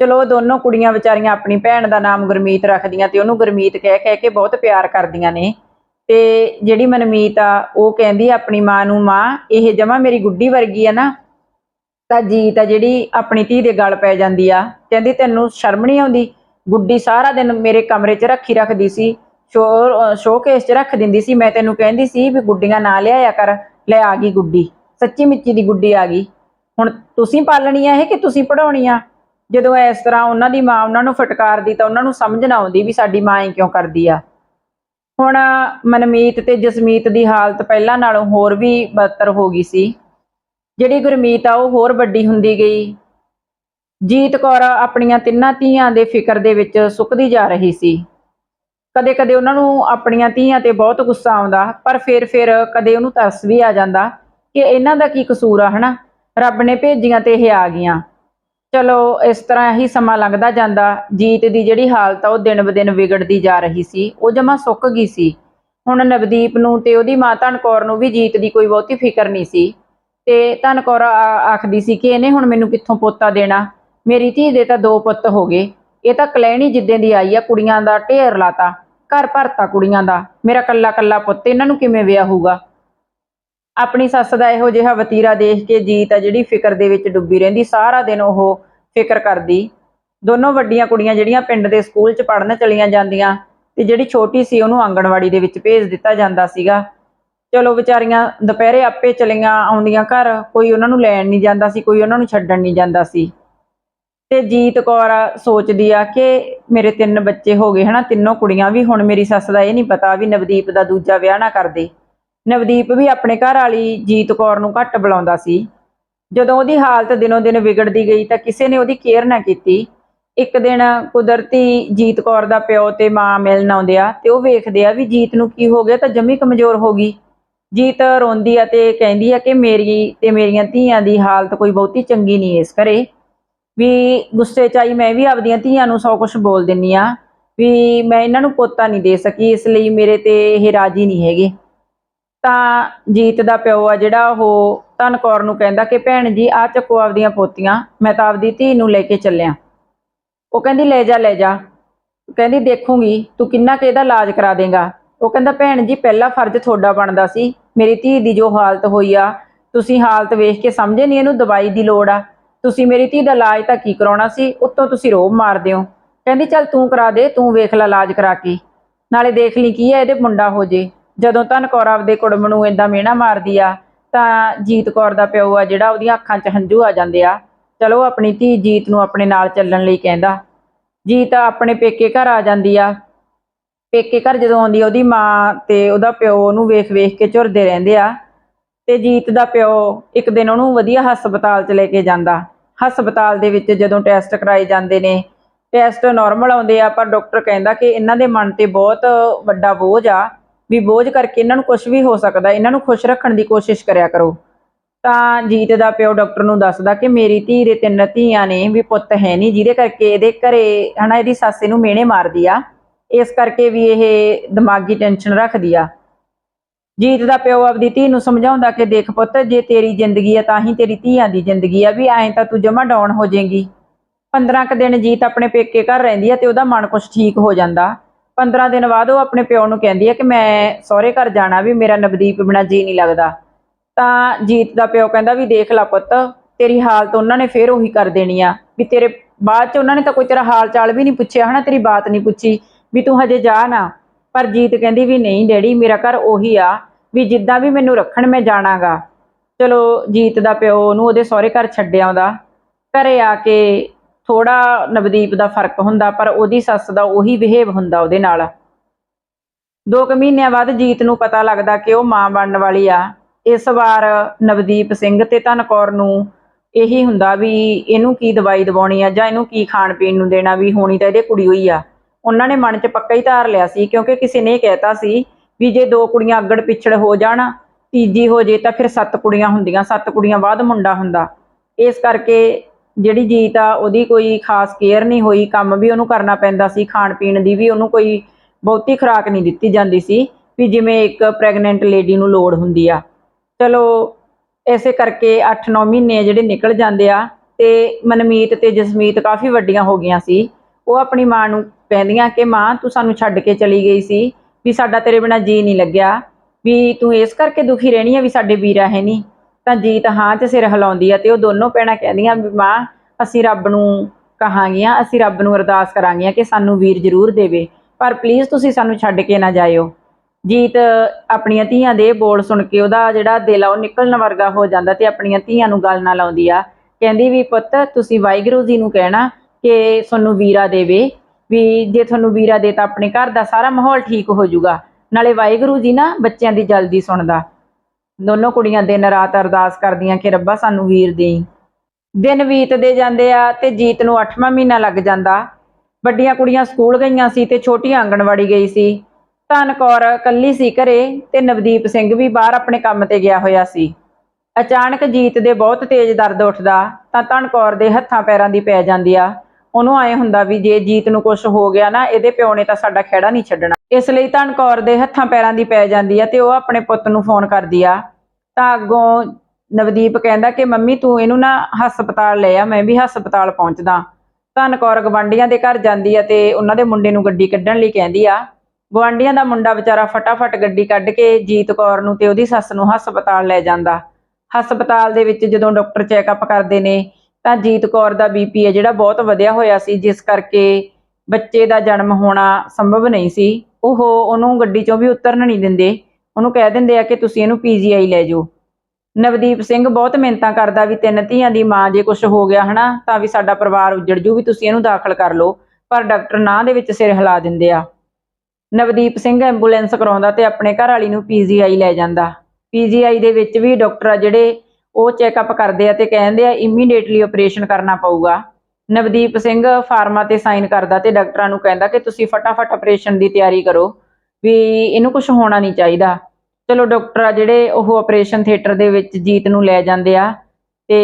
ਚਲੋ ਦੋਨੋਂ ਕੁੜੀਆਂ ਵਿਚਾਰੀਆਂ ਆਪਣੀ ਭੈਣ ਦਾ ਨਾਮ ਗੁਰਮੀਤ ਰੱਖਦੀਆਂ ਤੇ ਉਹਨੂੰ ਗੁਰਮੀਤ ਕਹਿ ਕਹਿ ਕੇ ਬਹੁਤ ਪਿਆਰ ਕਰਦੀਆਂ ਨੇ। ਤੇ ਜਿਹੜੀ ਮਨਮੀਤ ਆ, ਉਹ ਕਹਿੰਦੀ ਆਪਣੀ ਮਾਂ ਨੂੰ, ਮਾਂ, ਇਹ ਜਮਾ ਮੇਰੀ ਗੁੱਡੀ ਵਰਗੀ ਆ ਨਾ। ਤਾਂ ਜੀਤ ਆ ਜਿਹੜੀ ਆਪਣੀ ਧੀ ਦੇ ਗਲ ਪੈ ਜਾਂਦੀ ਆ। ਕਹਿੰਦੀ ਤੈਨੂੰ ਸ਼ਰਮ ਨਹੀਂ ਆਉਂਦੀ? ਗੁੱਡੀ ਸਾਰਾ ਦਿਨ ਮੇਰੇ ਕਮਰੇ 'ਚ ਰੱਖੀ ਰੱਖਦੀ ਸੀ। ਸ਼ੋ ਸ਼ੋਕੇਸ 'ਚ ਰੱਖ ਦਿੰਦੀ ਸੀ। ਮੈਂ ਤੈਨੂੰ ਕਹਿੰਦੀ ਸੀ ਵੀ ਗੁੱਡੀਆਂ ਨਾ ਲਿਆਇਆ ਕਰ। ਲੈ ਆ ਗਈ ਗੁੱਡੀ। ਸੱਚੀ ਮਿੱਚੀ ਦੀ ਗੁੱਡੀ ਆ ਗਈ। ਹੁਣ ਤੁਸੀਂ ਪਾਲਣੀ ਆ ਇਹ ਕਿ ਤੁਸੀਂ ਪੜਾਉਣੀ ਆ? ਜਦੋਂ ਇਸ ਤਰ੍ਹਾਂ ਉਹਨਾਂ ਦੀ ਮਾਂ ਉਹਨਾਂ ਨੂੰ ਫਟਕਾਰਦੀ ਤਾਂ ਉਹਨਾਂ ਨੂੰ ਸਮਝ ਨਾ ਆਉਂਦੀ ਵੀ ਸਾਡੀ ਮਾਂ ਇਹ ਕਿਉਂ ਕਰਦੀ ਆ? ਹੁਣ ਮਨਮੀਤ ਤੇ ਜਸਮੀਤ ਦੀ ਹਾਲਤ ਪਹਿਲਾਂ ਨਾਲੋਂ ਹੋਰ ਵੀ ਬਦਤਰ ਹੋ ਗਈ ਸੀ। ਜਿਹੜੀ ਗੁਰਮੀਤ ਆ ਉਹ ਹੋਰ ਵੱਡੀ ਹੁੰਦੀ ਗਈ। ਜੀਤ ਕੌਰ ਆਪਣੀਆਂ ਤਿੰਨਾਂ ਧੀਆਂ ਦੇ ਫਿਕਰ ਦੇ ਵਿੱਚ ਸੁੱਕਦੀ ਜਾ ਰਹੀ ਸੀ। ਕਦੇ ਕਦੇ ਉਹਨਾਂ ਨੂੰ ਆਪਣੀਆਂ ਧੀਆਂ ਤੇ ਬਹੁਤ ਗੁੱਸਾ ਆਉਂਦਾ, ਪਰ ਫਿਰ ਫਿਰ ਕਦੇ ਉਹਨੂੰ ਤਰਸ ਵੀ ਆ ਜਾਂਦਾ। ਕਿ ਇਹਨਾਂ ਦਾ ਕੀ ਕਸੂਰ ਆ, ਹਨਾ? ਰੱਬ ਨੇ ਭੇਜੀਆਂ ਤੇ ਇਹ ਆ ਗਈਆਂ। ਚਲੋ, ਇਸ ਤਰ੍ਹਾਂ ਹੀ ਸਮਾਂ ਲੰਘਦਾ ਜਾਂਦਾ। ਜੀਤ ਦੀ ਜਿਹੜੀ ਹਾਲਤ ਆ, ਉਹ ਦਿਨ ਬ ਦਿਨ ਵਿਗੜਦੀ ਜਾ ਰਹੀ ਸੀ। ਉਹ ਜਮਾ ਸੁੱਕ ਗਈ ਸੀ। ਹੁਣ ਨਵਦੀਪ ਨੂੰ ਤੇ ਉਹਦੀ ਮਾਂ ਧਨ ਕੌਰ ਨੂੰ ਵੀ ਜੀਤ ਦੀ ਕੋਈ ਬਹੁਤੀ ਫਿਕਰ ਨਹੀਂ ਸੀ। ਤੇ ਧਨ ਕੌਰ ਆਖਦੀ ਸੀ ਕਿ ਇਹਨੇ ਹੁਣ ਮੈਨੂੰ ਕਿੱਥੋਂ ਪੋਤਾ ਦੇਣਾ? ਮੇਰੀ ਧੀ ਦੇ ਤਾਂ ਦੋ ਪੁੱਤ ਹੋ ਗਏ। ਇਹ ਤਾਂ ਕਲੈਣੀ ਜਿੱਦਾਂ ਦੀ ਆਈ ਆ, ਕੁੜੀਆਂ ਦਾ ਢੇਰ ਲਾਤਾ। ਘਰ ਭਰਤਾ ਕੁੜੀਆਂ ਦਾ। ਮੇਰਾ ਕੱਲਾ ਕੱਲਾ ਪੁੱਤ ਇਹਨਾਂ ਨੂੰ ਕਿਵੇਂ ਵਿਆਹ ਹੋਊਗਾ ਆਪਣੀ ਸੱਸ ਦਾ ਇਹੋ ਜਿਹਾ ਵਤੀਰਾ ਦੇਖ ਕੇ ਜੀਤ ਆ ਜਿਹੜੀ ਫਿਕਰ ਦੇ ਵਿੱਚ ਡੁੱਬੀ ਰਹਿੰਦੀ, ਸਾਰਾ ਦਿਨ ਉਹ ਫਿਕਰ ਕਰਦੀ। ਦੋਨੋਂ ਵੱਡੀਆਂ ਕੁੜੀਆਂ ਜਿਹੜੀਆਂ ਪਿੰਡ ਦੇ ਸਕੂਲ 'ਚ ਪੜ੍ਹਨ ਚਲੀਆਂ ਜਾਂਦੀਆਂ ਤੇ ਜਿਹੜੀ ਛੋਟੀ ਸੀ ਉਹਨੂੰ ਆਂਗਣਵਾੜੀ ਦੇ ਵਿੱਚ ਭੇਜ ਦਿੱਤਾ ਜਾਂਦਾ ਸੀਗਾ। ਚਲੋ ਵਿਚਾਰੀਆਂ ਦੁਪਹਿਰੇ ਆਪੇ ਚਲੀਆਂ, ਆਉਂਦੀਆਂ ਘਰ, ਕੋਈ ਉਹਨਾਂ ਨੂੰ ਲੈਣ ਨਹੀਂ ਜਾਂਦਾ ਸੀ, ਕੋਈ ਉਹਨਾਂ ਨੂੰ ਛੱਡਣ ਨਹੀਂ ਜਾਂਦਾ ਸੀ। ਤੇ ਜੀਤ ਕੌਰ ਸੋਚਦੀ ਆ ਕਿ ਮੇਰੇ ਤਿੰਨ ਬੱਚੇ ਹੋ ਗਏ ਹਨਾ, ਤਿੰਨੋਂ ਕੁੜੀਆਂ ਵੀ, ਹੁਣ ਮੇਰੀ ਸੱਸ ਦਾ ਇਹ ਨਹੀਂ ਪਤਾ ਵੀ ਨਵਦੀਪ ਦਾ ਦੂਜਾ ਵਿਆਹ ਨਾ ਕਰਦੇ ਨਵਦੀਪ ਵੀ ਆਪਣੇ ਘਰ ਵਾਲੀ ਜੀਤ ਕੌਰ ਨੂੰ ਘੱਟ ਬੁਲਾਉਂਦਾ ਸੀ। ਜਦੋਂ ਉਹਦੀ ਹਾਲਤ ਦਿਨੋਂ ਦਿਨ ਵਿਗੜਦੀ ਗਈ ਤਾਂ ਕਿਸੇ ਨੇ ਉਹਦੀ ਕੇਅਰ ਨਾ ਕੀਤੀ। ਇੱਕ ਦਿਨ ਕੁਦਰਤੀ ਜੀਤ ਕੌਰ ਦਾ ਪਿਓ ਤੇ ਮਾਂ ਮਿਲਣ ਆਉਂਦੇ ਆ ਤੇ ਉਹ ਵੇਖਦੇ ਆ ਵੀ ਜੀਤ ਨੂੰ ਕੀ ਹੋ ਗਿਆ ਤਾਂ ਜੰਮੀ ਕਮਜ਼ੋਰ ਹੋ ਗਈ। ਜੀਤ ਰੋਂਦੀ ਆ ਤੇ ਕਹਿੰਦੀ ਆ ਕਿ ਮੇਰੀ ਤੇ ਮੇਰੀਆਂ ਧੀਆਂ ਦੀ ਹਾਲਤ ਕੋਈ ਬਹੁਤੀ ਚੰਗੀ ਨਹੀਂ ਇਸ ਘਰੇ। ਵੀ ਗੁੱਸੇ ਚ ਆਈ, ਮੈਂ ਵੀ ਆਪਦੀਆਂ ਧੀਆਂ ਨੂੰ ਸੌ ਕੁਝ ਬੋਲ ਦਿੰਨੀ ਆ। ਵੀ ਮੈਂ ਇਹਨਾਂ ਨੂੰ ਪੋਤਾ ਨਹੀਂ ਦੇ ਸਕੀ, ਇਸ ਲਈ ਮੇਰੇ ਤੇ ਇਹ ਰਾਜੀ ਨਹੀਂ ਹੈਗੇ। ਤਾਂ ਜੀਤ ਦਾ ਪਿਓ ਆ ਜਿਹੜਾ ਉਹ ਧਨ ਕੌਰ ਨੂੰ ਕਹਿੰਦਾ ਕਿ ਭੈਣ ਜੀ ਆ ਚੱਕੋ ਆਪਦੀਆਂ ਪੋਤੀਆਂ, ਮੈਂ ਤਾਂ ਆਪਦੀ ਧੀ ਨੂੰ ਲੈ ਕੇ ਚੱਲਿਆ। ਉਹ ਕਹਿੰਦੀ, ਲੈ ਜਾ ਲੈ ਜਾ। ਕਹਿੰਦੀ, ਦੇਖੂੰਗੀ, ਤੂੰ ਕਿੰਨਾ ਕੁ ਇਹਦਾ ਇਲਾਜ ਕਰਾ ਦੇਗਾ। ਉਹ ਕਹਿੰਦਾ, ਭੈਣ ਜੀ, ਪਹਿਲਾ ਫਰਜ਼ ਤੁਹਾਡਾ ਬਣਦਾ ਸੀ, ਮੇਰੀ ਧੀ ਦੀ ਜੋ ਹਾਲਤ ਹੋਈ ਆ, ਤੁਸੀਂ ਹਾਲਤ ਵੇਖ ਕੇ ਸਮਝੇ ਨਹੀਂ ਇਹਨੂੰ ਦਵਾਈ ਦੀ ਲੋੜ ਆ। ਤੁਸੀਂ ਮੇਰੀ ਧੀ ਦਾ ਇਲਾਜ ਤਾਂ ਕੀ ਕਰਾਉਣਾ ਸੀ, ਉੱਤੋਂ ਤੁਸੀਂ ਰੋਬ ਮਾਰਦੇ ਹੋ ਕਹਿੰਦੀ, ਚੱਲ ਤੂੰ ਕਰਾ ਦੇ, ਤੂੰ ਵੇਖ ਲੈ ਇਲਾਜ ਕਰਾ ਕੇ। ਨਾਲੇ ਦੇਖ ਲਈ ਕੀ ਹੈ ਇਹਦੇ ਮੁੰਡਾ ਹੋ ਜੇ। ਜਦੋਂ ਧਨ ਕੌਰ ਆਪਦੇ ਕੁੜਮ ਨੂੰ ਏਦਾਂ ਮਿਹਣਾ ਮਾਰਦੀ ਆ, ਤਾਂ ਜੀਤ ਕੌਰ ਦਾ ਪਿਓ ਆ ਜਿਹੜਾ ਉਹਦੀਆਂ ਅੱਖਾਂ 'ਚ ਹੰਝੂ ਆ ਜਾਂਦੇ ਆ। ਚਲੋ, ਆਪਣੀ ਧੀ ਜੀਤ ਨੂੰ ਆਪਣੇ ਨਾਲ ਚੱਲਣ ਲਈ ਕਹਿੰਦਾ। ਜੀਤ ਆਪਣੇ ਪੇਕੇ ਘਰ ਆ ਜਾਂਦੀ ਆ। ਪੇਕੇ ਘਰ ਜਦੋਂ ਆਉਂਦੀ ਆ, ਉਹਦੀ ਮਾਂ ਤੇ ਉਹਦਾ ਪਿਓ ਉਹਨੂੰ ਵੇਖ ਵੇਖ ਕੇ ਝੁਰਦੇ ਰਹਿੰਦੇ ਆ। ਤੇ ਜੀਤ ਦਾ ਪਿਓ ਇੱਕ ਦਿਨ ਉਹਨੂੰ ਵਧੀਆ ਹਸਪਤਾਲ 'ਚ ਲੈ ਕੇ ਜਾਂਦਾ। ਹਸਪਤਾਲ ਦੇ ਵਿੱਚ ਜਦੋਂ ਟੈਸਟ ਕਰਾਏ ਜਾਂਦੇ ਨੇ, ਟੈਸਟ ਨਾਰਮਲ ਆਉਂਦੇ ਆ, ਪਰ ਡਾਕਟਰ ਕਹਿੰਦਾ ਕਿ ਇਹਨਾਂ ਦੇ ਮਨ ਤੇ ਬਹੁਤ ਵੱਡਾ ਬੋਝ ਆ। ਵੀ ਬੋਝ ਕਰਕੇ ਇਹਨਾਂ ਨੂੰ ਕੁਝ ਵੀ ਹੋ ਸਕਦਾ, ਇਹਨਾਂ ਨੂੰ ਖੁਸ਼ ਰੱਖਣ ਦੀ ਕੋਸ਼ਿਸ਼ ਕਰਿਆ ਕਰੋ। ਤਾਂ ਜੀਤ ਦਾ ਪਿਓ ਡਾਕਟਰ ਨੂੰ ਦੱਸਦਾ ਕਿ ਮੇਰੀ ਧੀ ਦੇ ਤਿੰਨ ਧੀਆਂ ਨੇ ਵੀ ਪੁੱਤ ਹੈ ਨਹੀਂ, ਜਿਹਦੇ ਕਰਕੇ ਇਹਦੇ ਘਰੇ, ਹਨਾ, ਇਹਦੀ ਸੱਸ ਨੂੰ ਮਿਹਣੇ ਮਾਰਦੀ ਆ। ਇਸ ਕਰਕੇ ਵੀ ਇਹ ਦਿਮਾਗੀ ਟੈਨਸ਼ਨ ਰੱਖਦੀ ਆ। ਜੀਤ ਦਾ ਪਿਓ ਆਪਦੀ ਧੀ ਨੂੰ ਸਮਝਾਉਂਦਾ ਕਿ ਦੇਖ ਪੁੱਤ, ਜੇ ਤੇਰੀ ਜ਼ਿੰਦਗੀ ਆ ਤਾਂ ਹੀ ਤੇਰੀ ਧੀਆਂ ਦੀ ਜ਼ਿੰਦਗੀ ਆ, ਵੀ ਐਂ ਤਾਂ ਤੂੰ ਜਮਾ ਡਾਊਨ ਹੋ ਜਾਏਗੀ। 15 ਕ ਦਿਨ ਜੀਤ ਆਪਣੇ ਪੇਕੇ ਘਰ ਰਹਿੰਦੀ ਆ ਤੇ ਉਹਦਾ ਮਨ ਕੁਛ ਠੀਕ ਹੋ ਜਾਂਦਾ। 15 ਦਿਨ ਬਾਅਦ ਉਹ ਆਪਣੇ ਪਿਓ ਨੂੰ ਕਹਿੰਦੀ ਆ ਕਿ ਮੈਂ ਸਹੁਰੇ ਘਰ ਜਾਣਾ ਵੀ, ਮੇਰਾ ਨਵਦੀਪ ਬਿਨਾ ਜੀ ਨਹੀਂ ਲੱਗਦਾ। ਤਾਂ ਜੀਤ ਦਾ ਪਿਓ ਕਹਿੰਦਾ ਵੀ ਦੇਖ ਲੈ ਪੁੱਤ, ਤੇਰੀ ਹਾਲਤ ਉਹਨਾਂ ਨੇ ਫੇਰ ਉਹੀ ਕਰ ਦੇਣੀ ਆ। ਵੀ ਤੇਰੇ ਬਾਅਦ ਚ ਉਹਨਾਂ ਨੇ ਤਾਂ ਕੋਈ ਤੇਰਾ ਹਾਲ ਚਾਲ ਵੀ ਨਹੀਂ ਪੁੱਛਿਆ ਹਨਾ, ਤੇਰੀ ਬਾਤ ਨਹੀਂ ਪੁੱਛੀ ਵੀ ਤੂੰ ਹਜੇ ਜਾ ਨਾ। ਪਰ ਜੀਤ ਕਹਿੰਦੀ ਵੀ ਨਹੀਂ ਡੈਡੀ, ਮੇਰਾ ਘਰ ਉਹੀ ਆ ਵੀ ਜਿੱਦਾਂ ਵੀ ਮੈਨੂੰ ਰੱਖਣ ਮੈਂ ਜਾਣਾਗਾ। ਚਲੋ ਜੀਤ ਦਾ ਪਿਓ ਉਹਨੂੰ ਉਹਦੇ ਸਹੁਰੇ ਘਰ ਛੱਡ ਆਉਂਦਾ। ਘਰੇ ਆ ਕੇ ਥੋੜਾ ਨਵਦੀਪ ਦਾ ਫ਼ਰਕ ਹੁੰਦਾ, ਪਰ ਉਹਦੀ ਸੱਸ ਦਾ ਉਹੀ ਬਿਹੇਵ ਹੁੰਦਾ ਉਹਦੇ ਨਾਲ। ਦੋ ਕੁ ਮਹੀਨਿਆਂ ਬਾਅਦ ਜੀਤ ਨੂੰ ਪਤਾ ਲੱਗਦਾ ਕਿ ਉਹ ਮਾਂ ਬਣਨ ਵਾਲੀ ਆ। ਇਸ ਵਾਰ ਨਵਦੀਪ ਸਿੰਘ ਤੇ ਧਨਕੌਰ ਨੂੰ ਇਹੀ ਹੁੰਦਾ ਵੀ ਇਹਨੂੰ ਕੀ ਦਵਾਈ ਦਵਾਉਣੀ ਆ ਜਾਂ ਇਹਨੂੰ ਕੀ ਖਾਣ ਪੀਣ ਨੂੰ ਦੇਣਾ ਵੀ ਹੋਣੀ ਤਾਂ ਇਹਦੇ ਕੁੜੀ ਹੋਈ ਆ। ਉਹਨਾਂ ਨੇ ਮਨ 'ਚ ਪੱਕਾ ਹੀ ਧਾਰ ਲਿਆ ਸੀ, ਕਿਉਂਕਿ ਕਿਸੇ ਨੇ ਇਹ ਕਹਿਤਾ ਸੀ ਵੀ ਜੇ ਦੋ ਕੁੜੀਆਂ ਅੱਗੜ ਪਿਛੜ ਹੋ ਜਾਣ, ਤੀਜੀ ਹੋ ਜੇ ਤਾਂ ਫਿਰ ਸੱਤ ਕੁੜੀਆਂ ਹੁੰਦੀਆਂ, ਸੱਤ ਕੁੜੀਆਂ ਬਾਅਦ ਮੁੰਡਾ ਹੁੰਦਾ। ਇਸ ਕਰਕੇ ਜਿਹੜੀ ਜੀਤ ਆ, ਉਹਦੀ ਕੋਈ ਖਾਸ ਕੇਅਰ ਨਹੀਂ ਹੋਈ, ਕੰਮ ਵੀ ਉਹਨੂੰ ਕਰਨਾ ਪੈਂਦਾ ਸੀ, ਖਾਣ ਪੀਣ ਦੀ ਵੀ ਉਹਨੂੰ ਕੋਈ ਬਹੁਤੀ ਖੁਰਾਕ ਨਹੀਂ ਦਿੱਤੀ ਜਾਂਦੀ ਸੀ ਵੀ ਜਿਵੇਂ ਇੱਕ ਪ੍ਰੈਗਨੈਂਟ ਲੇਡੀ ਨੂੰ ਲੋੜ ਹੁੰਦੀ ਆ। ਚਲੋ ਐਸੇ ਕਰਕੇ 8-9 ਮਹੀਨੇ ਜਿਹੜੇ ਨਿਕਲ ਜਾਂਦੇ ਆ ਤੇ ਮਨਮੀਤ ਤੇ ਜਸਮੀਤ ਕਾਫੀ ਵੱਡੀਆਂ ਹੋ ਗਈਆਂ ਸੀ। ਉਹ ਆਪਣੀ ਮਾਂ ਨੂੰ ਕਹਿੰਦੀਆਂ ਕਿ, ਮਾਂ, ਤੂੰ ਸਾਨੂੰ ਛੱਡ ਕੇ ਚਲੀ ਗਈ ਸੀ ਵੀ ਸਾਡਾ ਤੇਰੇ ਬਿਨਾ ਜੀ ਨਹੀਂ ਲੱਗਿਆ ਵੀ ਤੂੰ ਇਸ ਕਰਕੇ ਦੁਖੀ ਰਹਿਣੀ ਆ ਵੀ ਸਾਡੇ ਵੀਰਾ ਹੈ ਨਹੀਂ। ਤਾਂ ਜੀਤ ਹਾਂ ਚ ਸਿਰ ਹਿਲਾਉਂਦੀ ਆ ਤੇ ਉਹ ਦੋਨੋਂ ਭੈਣਾਂ ਕਹਿੰਦੀਆਂ ਵੀ ਮਾਂ, ਅਸੀਂ ਰੱਬ ਨੂੰ ਕਹਾਂਗੀਆਂ, ਅਸੀਂ ਰੱਬ ਨੂੰ ਅਰਦਾਸ ਕਰਾਂਗੀਆਂ ਕਿ ਸਾਨੂੰ ਵੀਰ ਜ਼ਰੂਰ ਦੇਵੇ। ਪਰ ਪਲੀਜ਼ ਤੁਸੀਂ ਸਾਨੂੰ ਛੱਡ ਕੇ ਨਾ ਜਾਇਓ। ਜੀਤ ਆਪਣੀਆਂ ਧੀਆਂ ਦੇ ਬੋਲ ਸੁਣ ਕੇ ਉਹਦਾ ਜਿਹੜਾ ਦਿਲ ਆ ਉਹ ਨਿਕਲਣ ਵਰਗਾ ਹੋ ਜਾਂਦਾ ਤੇ ਆਪਣੀਆਂ ਧੀਆਂ ਨੂੰ ਗੱਲ ਨਾ ਲਾਉਂਦੀ ਆ। ਕਹਿੰਦੀ ਵੀ ਪੁੱਤ, ਤੁਸੀਂ ਵਾਹਿਗੁਰੂ ਜੀ ਨੂੰ ਕਹਿਣਾ ਕਿ ਤੁਹਾਨੂੰ ਵੀਰਾ ਦੇਵੇ। ਵੀ ਜੇ ਤੁਹਾਨੂੰ ਵੀਰਾ ਦੇ ਤਾਂ ਆਪਣੇ ਘਰ ਦਾ ਸਾਰਾ ਮਾਹੌਲ ਠੀਕ ਹੋ ਜਾਊਗਾ। ਨਾਲੇ ਵਾਹਿਗੁਰੂ ਜੀ ਨਾ ਬੱਚਿਆਂ ਦੀ ਜਲਦੀ ਸੁਣਦਾ। ਦੋਨੋਂ ਕੁੜੀਆਂ ਦਿਨ ਰਾਤ ਅਰਦਾਸ ਕਰਦੀਆਂ ਕਿ ਰੱਬਾ ਸਾਨੂੰ ਵੀਰ ਦੇਈ। ਦਿਨ ਬੀਤਦੇ ਜਾਂਦੇ ਆ ਤੇ ਜੀਤ ਨੂੰ 8ਵਾਂ ਮਹੀਨਾ ਲੱਗ ਜਾਂਦਾ। ਵੱਡੀਆਂ ਕੁੜੀਆਂ ਸਕੂਲ ਗਈਆਂ ਸੀ ਤੇ ਛੋਟੀਆਂ ਆਂਗਣਵਾੜੀ ਗਈ ਸੀ। ਧਨ ਕੌਰ ਕੱਲੀ ਸੀ ਘਰੇ ਤੇ ਨਵਦੀਪ ਸਿੰਘ ਵੀ ਬਾਹਰ ਆਪਣੇ ਕੰਮ ਤੇ ਗਿਆ ਹੋਇਆ ਸੀ। ਅਚਾਨਕ ਜੀਤ ਦੇ ਬਹੁਤ ਤੇਜ਼ ਦਰਦ ਉੱਠਦਾ ਤਾਂ ਧਨ ਕੌਰ ਦੇ ਹੱਥਾਂ ਪੈਰਾਂ ਦੀ ਪੈ ਜਾਂਦੀ ਆ। ਉਹਨੂੰ ਐ ਹੁੰਦਾ ਵੀ ਜੇ ਜੀਤ ਨੂੰ ਕੁਝ ਹੋ ਗਿਆ ਨਾ, ਇਹਦੇ ਪਿਓ ਨੇ ਤਾਂ ਸਾਡਾ ਖਹਿੜਾ ਨਹੀਂ ਛੱਡਣਾ। ਇਸ ਲਈ ਧਨ ਦੇ ਹੱਥਾਂ ਪੈਰਾਂ ਦੀ ਪੈ ਜਾਂਦੀ ਆ ਤੇ ਉਹ ਆਪਣੇ ਪੁੱਤ ਨੂੰ ਫੋਨ ਕਰਦੀ ਆ। ਤਾਂ ਅੱਗੋਂ ਨਵਦੀਪ ਕਹਿੰਦਾ ਕਿ, ਮੰਮੀ, ਤੂੰ ਇਹਨੂੰ ਨਾ ਹਸਪਤਾਲ ਲੈ ਆ, ਮੈਂ ਵੀ ਹਸਪਤਾਲ ਪਹੁੰਚਦਾ ਧਨ ਕੌਰ ਗਵਾਂਡੀਆਂ ਦੇ ਘਰ ਜਾਂਦੀ ਆ ਤੇ ਉਹਨਾਂ ਦੇ ਮੁੰਡੇ ਨੂੰ ਗੱਡੀ ਕੱਢਣ ਲਈ ਕਹਿੰਦੀ ਆ। ਗਵਾਂਡੀਆਂ ਦਾ ਮੁੰਡਾ ਵਿਚਾਰਾ ਫਟਾਫਟ ਗੱਡੀ ਕੱਢ ਕੇ ਜੀਤ ਕੌਰ ਨੂੰ ਤੇ ਉਹਦੀ ਸੱਸ ਨੂੰ ਹਸਪਤਾਲ ਲੈ ਜਾਂਦਾ। ਹਸਪਤਾਲ ਦੇ ਵਿੱਚ ਜਦੋਂ ਡਾਕਟਰ ਚੈੱਕਅਪ ਕਰਦੇ ਨੇ ਤਾਂ ਜੀਤ ਕੌਰ ਦਾ ਬੀਪੀ ਹੈ, ਜਿਹੜਾ ਬਹੁਤ ਵਧਿਆ ਹੋਇਆ ਸੀ, ਜਿਸ ਕਰਕੇ ਬੱਚੇ ਦਾ ਜਨਮ ਹੋਣਾ ਸੰਭਵ ਨਹੀਂ ਸੀ। ਉਹ ਉਹਨੂੰ ਗੱਡੀ ਚੋਂ ਵੀ ਉਤਰਨ ਨਹੀਂ ਦਿੰਦੇ। ਉਹਨੂੰ ਕਹਿ ਦਿੰਦੇ ਆ ਕਿ ਤੁਸੀਂ ਇਹਨੂੰ ਪੀਜੀਆਈ ਲੈ ਜਾਓ। ਨਵਦੀਪ ਸਿੰਘ ਬਹੁਤ ਮਿਹਨਤਾਂ ਕਰਦਾ ਵੀ ਤਿੰਨ ਧੀਆਂ ਦੀ ਮਾਂ ਜੇ ਕੁਝ ਹੋ ਗਿਆ ਹਨਾ, ਤਾਂ ਵੀ ਸਾਡਾ ਪਰਿਵਾਰ ਉੱਜੜ ਜੂ, ਵੀ ਤੁਸੀਂ ਇਹਨੂੰ ਦਾਖਲ ਕਰ ਲਓ। ਪਰ ਡਾਕਟਰ ਨਾਂ ਦੇ ਵਿੱਚ ਸਿਰ ਹਿਲਾ ਦਿੰਦੇ ਆ। ਨਵਦੀਪ ਸਿੰਘ ਐਂਬੂਲੈਂਸ ਕਰਾਉਂਦਾ ਤੇ ਆਪਣੇ ਘਰ ਵਾਲੀ ਨੂੰ ਪੀਜੀਆਈ ਲੈ ਜਾਂਦਾ। ਪੀਜੀਆਈ ਦੇ ਵਿੱਚ ਵੀ ਡਾਕਟਰ ਆ ਜਿਹੜੇ ਉਹ ਚੈੱਕਅਪ ਕਰਦੇ ਆ ਤੇ ਕਹਿੰਦੇ ਆ ਇਮੀਡੀਏਟਲੀ ਆਪਰੇਸ਼ਨ ਕਰਨਾ ਪਊਗਾ। ਨਵਦੀਪ ਸਿੰਘ ਫਾਰਮਾ ਤੇ ਸਾਈਨ ਕਰਦਾ ਤੇ ਡਾਕਟਰਾਂ ਨੂੰ ਕਹਿੰਦਾ ਕਿ ਤੁਸੀਂ ਫਟਾਫਟ ਆਪਰੇਸ਼ਨ ਦੀ ਤਿਆਰੀ ਕਰੋ ਵੀ ਇਹਨੂੰ ਕੁਝ ਹੋਣਾ ਨਹੀਂ ਚਾਹੀਦਾ। ਚਲੋ ਡਾਕਟਰ ਆ ਜਿਹੜੇ ਉਹ ਆਪਰੇਸ਼ਨ ਥੀਏਟਰ ਦੇ ਵਿੱਚ ਜੀਤ ਨੂੰ ਲੈ ਜਾਂਦੇ ਆ ਤੇ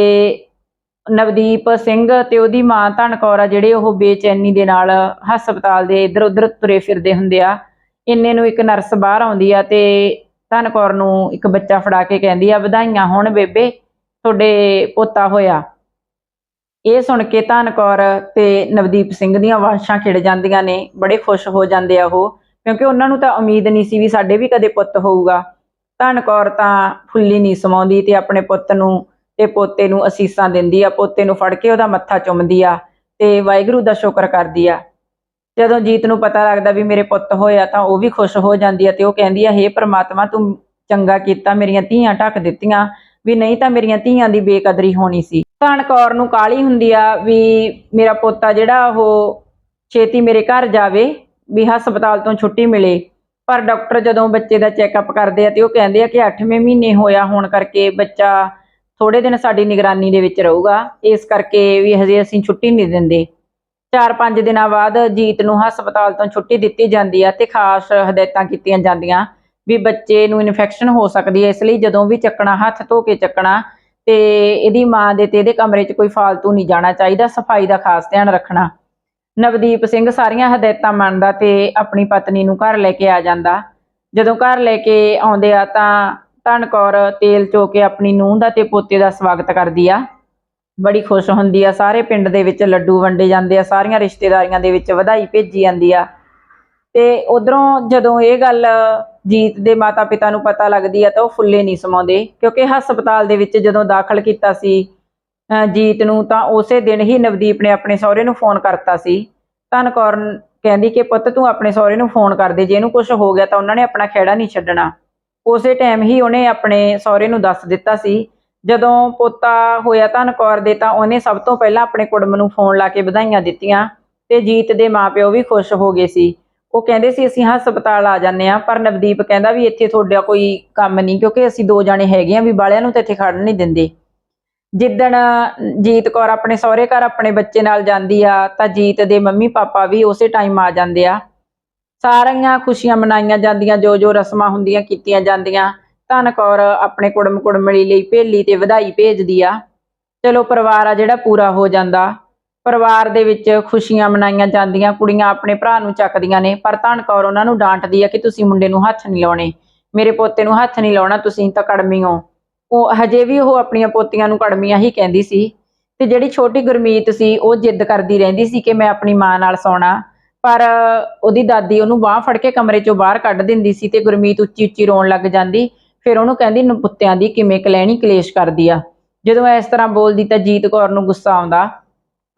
ਨਵਦੀਪ ਸਿੰਘ ਤੇ ਉਹਦੀ ਮਾਂ ਧਨ ਕੌਰ ਆ ਜਿਹੜੇ ਉਹ ਬੇਚੈਨੀ ਦੇ ਨਾਲ ਹਸਪਤਾਲ ਦੇ ਇੱਧਰ ਉੱਧਰ ਤੁਰੇ ਫਿਰਦੇ ਹੁੰਦੇ ਆ। ਇੰਨੇ ਨੂੰ ਇੱਕ ਨਰਸ ਬਾਹਰ ਆਉਂਦੀ ਆ ਤੇ ਧਨ ਕੌਰ ਨੂੰ ਇੱਕ ਬੱਚਾ ਫੜਾ ਕੇ ਕਹਿੰਦੀ ਆ, ਵਧਾਈਆਂ ਹੋਣ ਬੇਬੇ। ਤੁਹਾਡੇ ਪੋਤਾ ਹੋਇਆ। ਇਹ ਸੁਣ ਕੇ ਧਨ ਕੌਰ ਤੇ ਨਵਦੀਪ ਸਿੰਘ ਦੀਆਂ ਵਾਸ਼ਾਂ ਖਿੜ ਜਾਂਦੀਆਂ ਨੇ, ਬੜੇ ਖੁਸ਼ ਹੋ ਜਾਂਦੇ ਆ ਉਹ, ਕਿਉਂਕਿ ਉਹਨਾਂ ਨੂੰ ਤਾਂ ਉਮੀਦ ਨਹੀਂ ਸੀ ਵੀ ਸਾਡੇ ਵੀ ਕਦੇ ਪੁੱਤ ਹੋਊਗਾ। ਧਨ ਕੌਰ ਤਾਂ ਫੁੱਲੀ ਨਹੀਂ ਸਮਾਉਂਦੀ ਤੇ ਆਪਣੇ ਪੁੱਤ ਨੂੰ ਤੇ ਪੋਤੇ ਨੂੰ ਅਸੀਸਾਂ ਦਿੰਦੀ ਆ, ਪੋਤੇ ਨੂੰ ਫੜ ਕੇ ਉਹਦਾ ਮੱਥਾ ਚੁੰਮਦੀ ਆ ਤੇ ਵਾਹਿਗੁਰੂ ਦਾ ਸ਼ੁਕਰ ਕਰਦੀ ਆ। ਜਦੋਂ ਜੀਤ ਨੂੰ ਪਤਾ ਲੱਗਦਾ ਵੀ ਮੇਰੇ ਪੁੱਤ ਹੋਇਆ ਤਾਂ ਉਹ ਵੀ ਖੁਸ਼ ਹੋ ਜਾਂਦੀ ਆ ਤੇ ਉਹ ਕਹਿੰਦੀ ਆ, ਹੇ ਪ੍ਰਮਾਤਮਾ, ਤੂੰ ਚੰਗਾ ਕੀਤਾ, ਮੇਰੀਆਂ ਧੀਆਂ ਢੱਕ ਦਿੱਤੀਆਂ ਵੀ ਨਹੀਂ ਤਾਂ ਮੇਰੀਆਂ ਧੀਆਂ ਦੀ ਬੇਕਦਰੀ ਹੋਣੀ ਸੀ। ਧਨ ਨੂੰ ਕਾਲੀ ਹੁੰਦੀ ਆ ਵੀ ਮੇਰਾ ਪੋਤਾ ਜਿਹੜਾ ਉਹ ਛੇਤੀ ਮੇਰੇ ਘਰ ਜਾਵੇ, ਵੀ ਹਸਪਤਾਲ ਤੋਂ ਛੁੱਟੀ ਮਿਲੇ। ਪਰ ਡਾਕਟਰ ਜਦੋਂ ਬੱਚੇ ਦਾ ਚੈੱਕਅਪ ਕਰਦੇ ਆ ਤੇ ਉਹ ਕਹਿੰਦੇ ਆ ਕਿ 8ਵੇਂ ਮਹੀਨੇ ਹੋਇਆ ਹੋਣ ਕਰਕੇ ਬੱਚਾ ਥੋੜੇ ਦਿਨ ਸਾਡੀ ਨਿਗਰਾਨੀ ਦੇ ਵਿੱਚ ਰਹੂਗਾ। ਇਸ ਕਰਕੇ ਵੀ ਹਜੇ ਅਸੀਂ ਛੁੱਟੀ ਨਹੀਂ ਦਿੰਦੇ। 4-5 ਦਿਨਾਂ ਬਾਅਦ ਜੀਤ ਨੂੰ ਹਸਪਤਾਲ ਤੋਂ ਛੁੱਟੀ ਦਿੱਤੀ ਜਾਂਦੀ ਆ ਤੇ ਖਾਸ ਹਦਾਇਤਾਂ ਕੀਤੀਆਂ ਜਾਂਦੀਆਂ। ਵੀ ਬੱਚੇ ਨੂੰ ਇਨਫੈਕਸ਼ਨ ਹੋ ਸਕਦੀ ਹੈ, ਇਸ ਲਈ ਜਦੋਂ ਵੀ ਚੱਕਣਾ, ਹੱਥ ਧੋ ਕੇ ਚੱਕਣਾ ਤੇ ਇਹਦੀ ਮਾਂ ਦੇ ਤੇ ਇਹਦੇ ਕਮਰੇ 'ਚ ਕੋਈ ਫਾਲਤੂ ਨਹੀਂ ਜਾਣਾ ਚਾਹੀਦਾ, ਸਫ਼ਾਈ ਦਾ ਖਾਸ ਧਿਆਨ ਰੱਖਣਾ। ਨਵਦੀਪ ਸਿੰਘ ਸਾਰੀਆਂ ਹਦਾਇਤਾਂ ਮੰਨਦਾ ਤੇ ਆਪਣੀ ਪਤਨੀ ਨੂੰ ਘਰ ਲੈ ਕੇ ਆ ਜਾਂਦਾ। ਜਦੋਂ ਘਰ ਲੈ ਕੇ ਆਉਂਦੇ ਆ ਤਾਂ ਧਨ ਕੌਰ ਤੇਲ ਚੋ ਕੇ ਆਪਣੀ ਨੂੰਹ ਦਾ ਤੇ ਪੋਤੇ ਦਾ ਸਵਾਗਤ ਕਰਦੀ ਆ। ਬੜੀ ਖੁਸ਼ ਹੁੰਦੀ ਆ, ਸਾਰੇ ਪਿੰਡ ਦੇ ਵਿੱਚ ਲੱਡੂ ਵੰਡੇ ਜਾਂਦੇ ਆ, ਸਾਰੀਆਂ ਰਿਸ਼ਤੇਦਾਰੀਆਂ ਦੇ ਵਿੱਚ ਵਧਾਈ ਭੇਜੀ ਜਾਂਦੀ ਆ। ਤੇ ਉਧਰੋਂ ਜਦੋਂ ਇਹ ਗੱਲ ਜੀਤ ਦੇ ਮਾਤਾ-ਪਿਤਾ ਨੂੰ ਪਤਾ ਲੱਗਦੀ ਹੈ ਤਾਂ ਉਹ ਫੁੱਲੇ ਨਹੀਂ ਸਮਾਉਂਦੇ, ਕਿਉਂਕਿ ਹਸਪਤਾਲ ਦੇ ਵਿੱਚ ਜਦੋਂ ਦਾਖਲ ਕੀਤਾ ਸੀ ਜੀਤ ਨੂੰ ਤਾਂ ਉਸੇ ਦਿਨ ਹੀ ਨਵਦੀਪ ਨੇ ਆਪਣੇ ਸਹੁਰੇ ਨੂੰ ਫੋਨ ਕਰਤਾ ਸੀ। ਧਨ ਕੌਰ ਕਹਿੰਦੀ ਕਿ, ਪੁੱਤ, ਤੂੰ ਆਪਣੇ ਸਹੁਰੇ ਨੂੰ ਫੋਨ ਕਰ ਦੇ, ਜੇ ਇਹਨੂੰ ਕੁਝ ਹੋ ਗਿਆ ਤਾਂ ਉਹਨਾਂ ਨੇ ਆਪਣਾ ਖਹਿੜਾ ਨਹੀਂ ਛੱਡਣਾ। ਉਸੇ ਟਾਈਮ ਹੀ ਉਹਨੇ ਆਪਣੇ ਸਹੁਰੇ ਨੂੰ ਦੱਸ ਦਿੱਤਾ ਸੀ। ਜਦੋਂ ਪੋਤਾ ਹੋਇਆ ਧਨ ਕੌਰ ਦੇ ਤਾਂ ਉਹਨੇ ਸਭ ਤੋਂ ਪਹਿਲਾਂ ਆਪਣੇ ਕੁੜਮ ਨੂੰ ਫੋਨ ਲਾ ਕੇ ਵਧਾਈਆਂ ਦਿੱਤੀਆਂ ਤੇ ਜੀਤ ਦੇ ਮਾਪਿਓ ਵੀ ਖੁਸ਼ ਹੋ ਗਏ ਸੀ। ਉਹ ਕਹਿੰਦੇ ਸੀ, ਅਸੀਂ ਹਸਪਤਾਲ ਆ ਜਾਂਦੇ ਆ ਪਰ ਨਵਦੀਪ ਕਹਿੰਦਾ ਵੀ ਇੱਥੇ ਤੁਹਾਡਾ ਕੋਈ ਕੰਮ ਨਹੀਂ, ਕਿਉਂਕਿ ਅਸੀਂ ਦੋ ਜਾਣੇ ਹੈਗੇ ਆ ਵੀ ਬਾਲਿਆਂ ਨੂੰ ਤਾਂ ਇੱਥੇ ਖੜਨ ਨਹੀਂ ਦਿੰਦੇ। ਜਿੱਦਣ ਜੀਤ ਕੌਰ ਆਪਣੇ ਸਹੁਰੇ ਘਰ ਆਪਣੇ ਬੱਚੇ ਨਾਲ ਜਾਂਦੀ ਆ, ਤਾਂ ਜੀਤ ਦੇ ਮੰਮੀ ਪਾਪਾ ਵੀ ਉਸੇ ਟਾਈਮ ਆ ਜਾਂਦੇ ਆ। ਸਾਰੀਆਂ ਖੁਸ਼ੀਆਂ ਮਨਾਈਆਂ ਜਾਂਦੀਆਂ, ਜੋ ਜੋ ਰਸਮਾਂ ਹੁੰਦੀਆਂ ਕੀਤੀਆਂ ਜਾਂਦੀਆਂ। ਧਨ ਕੌਰ ਆਪਣੇ ਕੁੜਮ ਕੁੜਮੜੀ ਲਈ ਭੇਲੀ ਤੇ ਵਧਾਈ ਭੇਜਦੀ ਆ। ਚਲੋ ਪਰਿਵਾਰ ਆ ਜਿਹੜਾ ਪੂਰਾ ਹੋ ਜਾਂਦਾ। ਪਰਿਵਾਰ ਦੇ ਵਿੱਚ ਖੁਸ਼ੀਆਂ ਮਨਾਈਆਂ ਜਾਂਦੀਆਂ, ਕੁੜੀਆਂ ਆਪਣੇ ਭਰਾ ਨੂੰ ਚੱਕਦੀਆਂ ਨੇ, ਪਰ ਧਨ ਕੌਰ ਉਹਨਾਂ ਨੂੰ ਡਾਂਟਦੀ ਆ ਕਿ ਤੁਸੀਂ ਮੁੰਡੇ ਨੂੰ ਹੱਥ ਨਹੀਂ ਲਾਉਣੇ। ਮੇਰੇ ਪੋਤੇ ਨੂੰ ਹੱਥ ਨਹੀਂ ਲਾਉਣਾ, ਤੁਸੀਂ ਤਾਂ ਕੜਮੀ ਹੋ। ਉਹ ਹਜੇ ਵੀ ਉਹ ਆਪਣੀਆਂ ਪੋਤੀਆਂ ਨੂੰ ਕੜਮੀਆਂ ਹੀ ਕਹਿੰਦੀ ਸੀ। ਤੇ ਜਿਹੜੀ ਛੋਟੀ ਗੁਰਮੀਤ ਸੀ, ਉਹ ਜਿੱਦ ਕਰਦੀ ਰਹਿੰਦੀ ਸੀ ਕਿ ਮੈਂ ਆਪਣੀ ਮਾਂ ਨਾਲ ਸੌਣਾ। ਪਰ ਉਹਦੀ ਦਾਦੀ ਉਹਨੂੰ ਬਾਹ ਫੜ ਕੇ ਕਮਰੇ ਚੋਂ ਬਾਹਰ ਕੱਢ ਦਿੰਦੀ ਸੀ ਤੇ ਗੁਰਮੀਤ ਉੱਚੀ ਉੱਚੀ ਰੋਣ ਲੱਗ ਜਾਂਦੀ। ਫਿਰ ਉਹਨੂੰ ਕਹਿੰਦੀ, ਨਪੁੱਤਿਆਂ ਦੀ ਕਿਵੇਂ ਕਲੈਣੀ ਕਲੇਸ਼ ਕਰਦੀ ਆ? ਜਦੋਂ ਇਸ ਤਰ੍ਹਾਂ ਬੋਲਦੀ ਤਾਂ ਜੀਤ ਕੌਰ ਨੂੰ ਗੁੱਸਾ ਆਉਂਦਾ।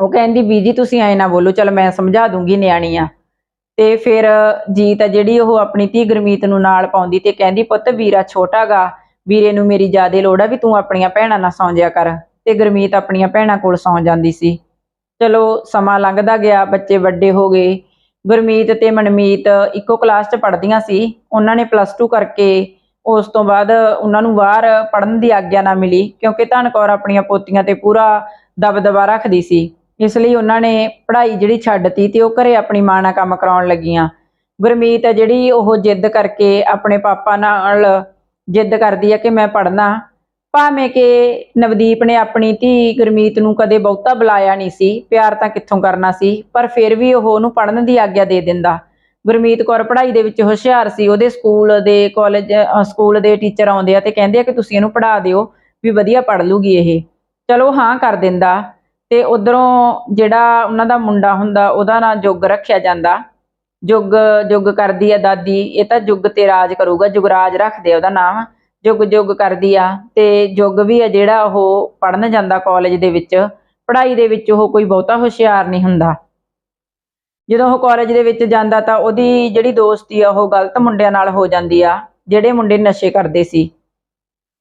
ਉਹ ਕਹਿੰਦੀ, ਬੀਜੀ ਤੁਸੀਂ ਐ ਨਾ ਬੋਲੋ, ਚਲ ਮੈਂ ਸਮਝਾ ਦੂੰਗੀ ਨਿਆਣੀ ਆ ਤੇ ਫਿਰ ਜੀਤ ਆ ਜਿਹੜੀ ਉਹ ਆਪਣੀ ਧੀ ਗੁਰਮੀਤ ਨੂੰ ਨਾਲ ਪਾਉਂਦੀ ਤੇ ਕਹਿੰਦੀ, ਪੁੱਤ ਵੀਰਾ ਛੋਟਾਗਾ ਵੀਰੇ ਨੂੰ ਮੇਰੀ ਜ਼ਿਆਦੇ ਲੋੜ ਆ ਵੀ ਤੂੰ ਆਪਣੀਆਂ ਭੈਣਾਂ ਨਾਲ ਸੌਂ ਜਿਆ ਕਰ। ਤੇ ਗੁਰਮੀਤ ਆਪਣੀਆਂ ਭੈਣਾਂ ਕੋਲ ਸੌਂ ਜਾਂਦੀ ਸੀ। ਚਲੋ, ਸਮਾਂ ਲੰਘਦਾ ਗਿਆ, ਬੱਚੇ ਵੱਡੇ ਹੋ ਗਏ। ਗੁਰਮੀਤ ਤੇ ਮਨਮੀਤ ਇੱਕੋ ਕਲਾਸ 'ਚ ਪੜ੍ਹਦੀਆਂ ਸੀ। ਉਹਨਾਂ ਨੇ ਪਲੱਸ 2 ਕਰਕੇ ਉਸ ਤੋਂ ਬਾਅਦ ਉਹਨਾਂ ਨੂੰ ਬਾਹਰ ਪੜ੍ਹਨ ਦੀ ਆਗਿਆ ਨਾ ਮਿਲੀ, ਕਿਉਂਕਿ ਧਨ ਕੌਰ ਆਪਣੀਆਂ ਪੋਤੀਆਂ ਤੇ ਪੂਰਾ ਦਬਦਬਾ ਰੱਖਦੀ ਸੀ। ਇਸ ਲਈ ਉਹਨਾਂ ਨੇ ਪੜ੍ਹਾਈ ਜਿਹੜੀ ਛੱਡਤੀ ਤੇ ਉਹ ਘਰੇ ਆਪਣੀ ਮਾਂ ਨਾਲ ਕੰਮ ਕਰਾਉਣ ਲੱਗੀਆਂ। ਗੁਰਮੀਤ ਹੈ ਜਿਹੜੀ ਉਹ ਜਿੱਦ ਕਰਕੇ ਆਪਣੇ ਪਾਪਾ ਨਾਲ ਜਿੱਦ ਕਰਦੀ ਹੈ ਕਿ ਮੈਂ ਪੜ੍ਹਨਾ। ਭਾਵੇਂ ਕਿ ਨਵਦੀਪ ਨੇ ਆਪਣੀ ਧੀ ਗੁਰਮੀਤ ਨੂੰ ਕਦੇ ਬਹੁਤਾ ਬੁਲਾਇਆ ਨਹੀਂ ਸੀ, ਪਿਆਰ ਤਾਂ ਕਿੱਥੋਂ ਕਰਨਾ ਸੀ, ਪਰ ਫਿਰ ਵੀ ਉਹ ਉਹਨੂੰ ਪੜ੍ਹਨ ਦੀ ਆਗਿਆ ਦੇ ਦਿੰਦਾ। ਗੁਰਮੀਤ ਕੌਰ ਪੜ੍ਹਾਈ ਦੇ ਵਿੱਚ ਹੁਸ਼ਿਆਰ ਸੀ, ਉਹਦੇ ਸਕੂਲ ਦੇ ਕਾਲਜ ਸਕੂਲ ਦੇ ਟੀਚਰ ਆਉਂਦੇ ਆ ਤੇ ਕਹਿੰਦੇ ਆ ਕਿ ਤੁਸੀਂ ਇਹਨੂੰ ਪੜ੍ਹਾ ਦਿਓ ਵੀ ਵਧੀਆ ਪੜ੍ਹ ਲੂਗੀ ਇਹ। ਚਲੋ ਹਾਂ ਕਰ ਦਿੰਦਾ। ਤੇ ਉਧਰੋਂ ਜਿਹੜਾ ਉਹਨਾਂ ਦਾ ਮੁੰਡਾ ਹੁੰਦਾ, ਉਹਦਾ ਨਾਂ ਜੁਗ ਰੱਖਿਆ ਜਾਂਦਾ। ਜੁਗ ਜੁਗ ਕਰਦੀ ਆ ਦਾਦੀ, ਇਹ ਤਾਂ ਜੁਗ ਤੇ ਰਾਜ ਕਰੂਗਾ, ਜੁਗਰਾਜ ਰੱਖਦੇ ਆ ਉਹਦਾ ਨਾਮ। ਜੁਗ ਜੁਗ ਕਰਦੀ ਆ ਤੇ ਜੁਗ ਵੀ ਆ ਜਿਹੜਾ ਉਹ ਪੜਨ ਜਾਂਦਾ ਕਾਲਜ ਦੇ ਵਿੱਚ। ਪੜ੍ਹਾਈ ਦੇ ਵਿੱਚ ਉਹ ਕੋਈ ਬਹੁਤਾ ਹੁਸ਼ਿਆਰ ਨਹੀਂ ਹੁੰਦਾ। ਜਦੋਂ ਉਹ ਕਾਲਜ ਦੇ ਵਿੱਚ ਜਾਂਦਾ ਤਾਂ ਉਹਦੀ ਜਿਹੜੀ ਦੋਸਤੀ ਆ, ਉਹ ਗਲਤ ਮੁੰਡਿਆਂ ਨਾਲ ਹੋ ਜਾਂਦੀ ਆ, ਜਿਹੜੇ ਮੁੰਡੇ ਨਸ਼ੇ ਕਰਦੇ ਸੀ।